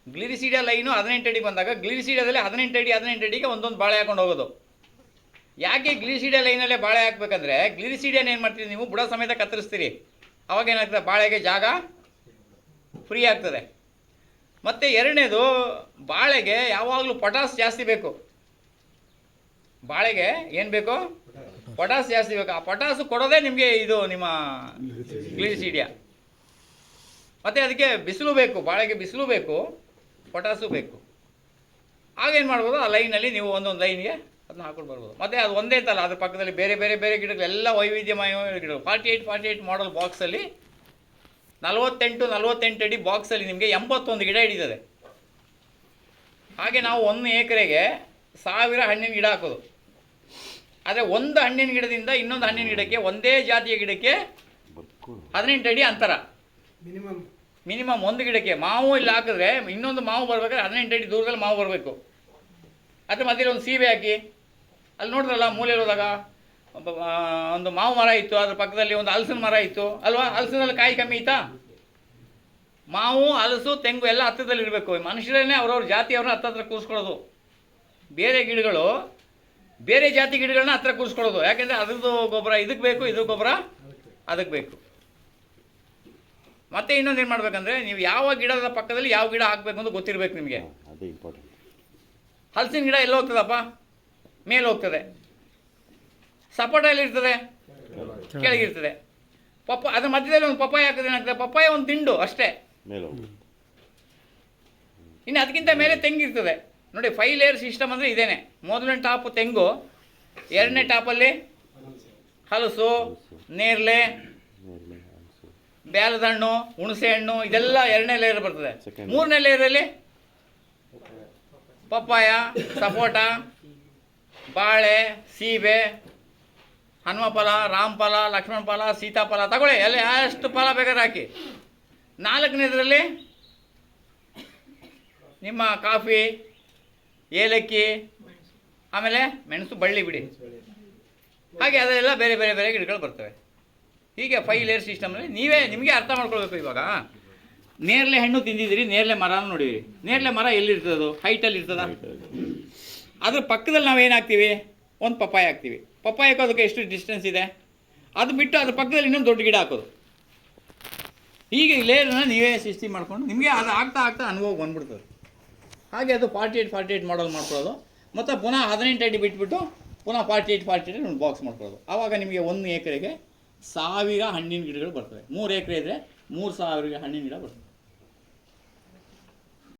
ಗ್ಲಿರಿಸಿಡಿಯ ಲೈನು ಹದಿನೆಂಟು ಅಡಿ ಬಂದಾಗ ಗ್ಲಿರಿಸಿಡಿಯಾದಲ್ಲಿ ಹದಿನೆಂಟು ಅಡಿ ಹದಿನೆಂಟು ಅಡಿಗೆ ಒಂದೊಂದು ಬಾಳೆ ಹಾಕೊಂಡು ಹೋಗೋದು. ಯಾಕೆ ಗ್ಲಿರಿಸಿಡಿಯ ಲೈನಲ್ಲೇ ಬಾಳೆ ಹಾಕ್ಬೇಕಂದ್ರೆ ಗ್ಲಿರಿಸಿಡಿಯನ್ ಏನು ಮಾಡ್ತೀರಿ ನೀವು? ಬುಡ ಸಮೇತ ಕತ್ತರಿಸ್ತೀರಿ. ಅವಾಗ ಏನಾಗ್ತದೆ? ಬಾಳೆಗೆ ಜಾಗ ಫ್ರೀ ಆಗ್ತದೆ. ಮತ್ತು ಎರಡನೇದು ಬಾಳೆಗೆ ಯಾವಾಗಲೂ ಪೊಟಾಸ್ ಜಾಸ್ತಿ ಬೇಕು. ಬಾಳೆಗೆ ಏನು ಬೇಕು? ಪೊಟಾಸ್ ಜಾಸ್ತಿ ಬೇಕು? ಆ ಪೊಟಾಸು ಕೊಡೋದೇ ನಿಮಗೆ ಇದು ನಿಮ್ಮ ಗ್ಲಿರಿಸಿಡಿಯಾ ಮತ್ತು ಅದಕ್ಕೆ ಬಿಸಿಲು ಬೇಕು, ಬಾಳೆಗೆ ಬಿಸಿಲು ಬೇಕು ಪೊಟಾಸು ಬೇಕು. ಆಗೇನು ಮಾಡ್ಬೋದು? ಆ ಲೈನಲ್ಲಿ ನೀವು ಒಂದೊಂದು ಲೈನ್ಗೆ ಅದನ್ನ ಹಾಕೊಂಡು ಬರ್ಬೋದು. ಮತ್ತು ಅದು ಒಂದೇ ಅಂತಲ್ಲ ಅದ್ರ ಪಕ್ಕದಲ್ಲಿ ಬೇರೆ ಬೇರೆ ಬೇರೆ ಗಿಡಗಳು, ಎಲ್ಲ ವೈವಿಧ್ಯಮಯ ಗಿಡಗಳು. Forty eight forty eight model ಬಾಕ್ಸಲ್ಲಿ ನಲವತ್ತೆಂಟು ನಲವತ್ತೆಂಟು ಅಡಿ ಬಾಕ್ಸಲ್ಲಿ ನಿಮಗೆ ಎಂಬತ್ತೊಂದು ಗಿಡ ಹಿಡಿತದೆ. ಹಾಗೆ ನಾವು ಒಂದು ಎಕರೆಗೆ ಸಾವಿರ ಹಣ್ಣಿನ ಗಿಡ ಹಾಕೋದು. ಆದರೆ ಒಂದು ಹಣ್ಣಿನ ಗಿಡದಿಂದ ಇನ್ನೊಂದು ಹಣ್ಣಿನ ಗಿಡಕ್ಕೆ ಒಂದೇ ಜಾತಿಯ ಗಿಡಕ್ಕೆ ಹದಿನೆಂಟು ಅಡಿ ಅಂತರ. ಮಿನಿಮಮ್ ಮಿನಿಮಮ್ ಒಂದು ಗಿಡಕ್ಕೆ. ಮಾವು ಇಲ್ಲಿ ಹಾಕಿದ್ರೆ ಇನ್ನೊಂದು ಮಾವು ಬರ್ಬೇಕಾದ್ರೆ ಹದಿನೆಂಟು ಅಡಿ ದೂರದಲ್ಲಿ ಮಾವು ಬರಬೇಕು. ಅಥವಾ ಮಧ್ಯದಲ್ಲಿ ಒಂದು ಸೀಬೆ ಹಾಕಿ. ಅಲ್ಲಿ ನೋಡಿದ್ರಲ್ಲ ಮೂಲೆ ಇರೋದಾಗ ಒಂದು ಮಾವು ಮರ ಇತ್ತು ಅದ್ರ ಪಕ್ಕದಲ್ಲಿ ಒಂದು ಹಲಸಿನ ಮರ ಇತ್ತು ಅಲ್ವಾ? ಹಲಸಿನಲ್ಲಿ ಕಾಯಿ ಕಮ್ಮಿ ಇತ್ತಾ? ಮಾವು ಹಲಸು ತೆಂಗು ಎಲ್ಲ ಹತ್ತದಲ್ಲಿ ಇರಬೇಕು ಮನುಷ್ಯರನ್ನೇ ಅವ್ರವ್ರ ಜಾತಿಯವ್ರನ್ನ ಹತ್ತತ್ರ ಕೂರಿಸ್ಕೊಳ್ಳೋದು. ಬೇರೆ ಗಿಡಗಳು ಬೇರೆ ಜಾತಿ ಗಿಡಗಳನ್ನ ಹತ್ರ ಕೂರಿಸ್ಕೊಳ್ಳೋದು. ಯಾಕೆಂದ್ರೆ ಅದ್ರದ್ದು ಗೊಬ್ಬರ ಇದಕ್ಕೆ ಬೇಕು ಇದ್ರ ಗೊಬ್ಬರ ಅದಕ್ಕೆ ಬೇಕು. ಮತ್ತೆ ಇನ್ನೊಂದು ಏನು ಮಾಡ್ಬೇಕಂದ್ರೆ ನೀವು ಯಾವ ಗಿಡದ ಪಕ್ಕದಲ್ಲಿ ಯಾವ ಗಿಡ ಹಾಕಬೇಕು ಅಂತ ಗೊತ್ತಿರಬೇಕು ನಿಮಗೆ. ಅದೇ ಇಂಪಾರ್ಟೆಂಟ್ ಹಲಸಿನ ಗಿಡ ಎಲ್ಲ ಹೋಗ್ತದಪ್ಪ? ಮೇಲೆ ಹೋಗ್ತದೆ. ಸಪೋಟ ಎಲ್ಲಿರ್ತದೆ ಕೆಳಗಿರ್ತದೆ. ಪಪ್ಪ ಅದ್ರ ಮಧ್ಯದಲ್ಲಿ ಒಂದು ಪಪ್ಪಾಯ ಹಾಕಿದ್ರೆ ಏನಾಗ್ತದೆ? ಪಪ್ಪಾಯ ಒಂದು ದಿಂಡು ಅಷ್ಟೇ. ಇನ್ನು ಅದಕ್ಕಿಂತ ಮೇಲೆ ತೆಂಗಿರ್ತದೆ. ನೋಡಿ ಫೈವ್ ಲೇಯರ್ ಸಿಸ್ಟಮ್ ಅಂದರೆ ಇದೇನೆ. ಮೊದಲನೇ ಟಾಪ್ ತೆಂಗು ಎರಡನೇ ಟಾಪಲ್ಲಿ ಹಲಸು ನೇರಳೆ. ಬ್ಯಾಲದ ಹಣ್ಣು ಹುಣಸೆ ಹಣ್ಣು ಇದೆಲ್ಲ ಎರಡನೇ ಲೇಯರ್ ಬರ್ತದೆ. ಮೂರನೇ ಲೇಯರಲ್ಲಿ ಪಪ್ಪಾಯ. ಸಪೋಟ ಬಾಳೆ ಸೀಬೆ ಹನುಮಫಲ ರಾಮಫಲ ಲಕ್ಷ್ಮಣ ಫಲ ಸೀತಾಫಲ. ತಗೊಳ್ಳಿ ಎಲ್ಲ ಎಷ್ಟು ಫಲ ಬೇಕಾದ್ರೆ ಹಾಕಿ. ನಾಲ್ಕನೇದರಲ್ಲಿ ನಿಮ್ಮ ಕಾಫಿ ಏಲಕ್ಕಿ ಆಮೇಲೆ ಮೆಣಸು ಬಳ್ಳಿ ಬಿಡಿ. ಹಾಗೆ ಅದೆಲ್ಲ ಬೇರೆ ಬೇರೆ ಬೇರೆ ಗಿಡಗಳು ಬರ್ತವೆ. ಹೀಗೆ ಫೈವ್ ಲೇಯರ್ ಸಿಸ್ಟಮಲ್ಲಿ ನೀವೇ ನಿಮಗೆ ಅರ್ಥ ಮಾಡ್ಕೊಳ್ಬೇಕು ಇವಾಗ. ನೇರಳೆ ಹಣ್ಣು ತಿಂದಿದ್ದೀರಿ ನೇರಳೆ ಮರನ ನೋಡಿರಿ ನೇರಳೆ ಮರ ಎಲ್ಲಿರ್ತದೆ ಅದು? ಹೈಟಲ್ಲಿ ಇರ್ತದ? ಅದ್ರ ಪಕ್ಕದಲ್ಲಿ ನಾವು ಏನಾಗ್ತೀವಿ? ಒಂದು ಪಪ್ಪಾಯ ಹಾಕ್ತೀವಿ. ಪಪ್ಪಾಯಕ್ಕೂ ಅದಕ್ಕೆ ಎಷ್ಟು ಡಿಸ್ಟೆನ್ಸ್ ಇದೆ? ಅದು ಬಿಟ್ಟು ಅದ್ರ ಪಕ್ಕದಲ್ಲಿ ಇನ್ನೊಂದು ದೊಡ್ಡ ಗಿಡ ಹಾಕೋದು. ಹೀಗೆ ಲೇಯರ್ನ ನೀವೇ ಸೃಷ್ಟಿ ಮಾಡ್ಕೊಂಡು ನಿಮಗೆ ಅದು ಆಗ್ತಾ ಆಗ್ತಾ ಅನುಭವ ಬಂದ್ಬಿಡ್ತದೆ. ಹಾಗೆ ಅದು forty eight forty eight model ಮಾಡ್ಕೊಳ್ಳೋದು. ಮತ್ತು ಪುನಃ ಹದಿನೆಂಟು ಅಡಿ ಬಿಟ್ಬಿಟ್ಟು ಪುನಃ ಫಾರ್ಟಿ ಏಯ್ಟ್ ಫಾರ್ಟಿ ಏಯ್ಟ್ ಒಂದು ಬಾಕ್ಸ್ ಮಾಡ್ಕೊಳ್ಳೋದು. ಆವಾಗ ನಿಮಗೆ ಒಂದು ಎಕರೆಗೆ ಸಾವಿರ ಹಣ್ಣಿನ ಗಿಡಗಳು ಬರ್ತವೆ ಮೂರು ಎಕರೆ ಇದ್ದರೆ ಮೂರು ಸಾವಿರ ಹಣ್ಣಿನ ಗಿಡ ಬರ್ತವೆ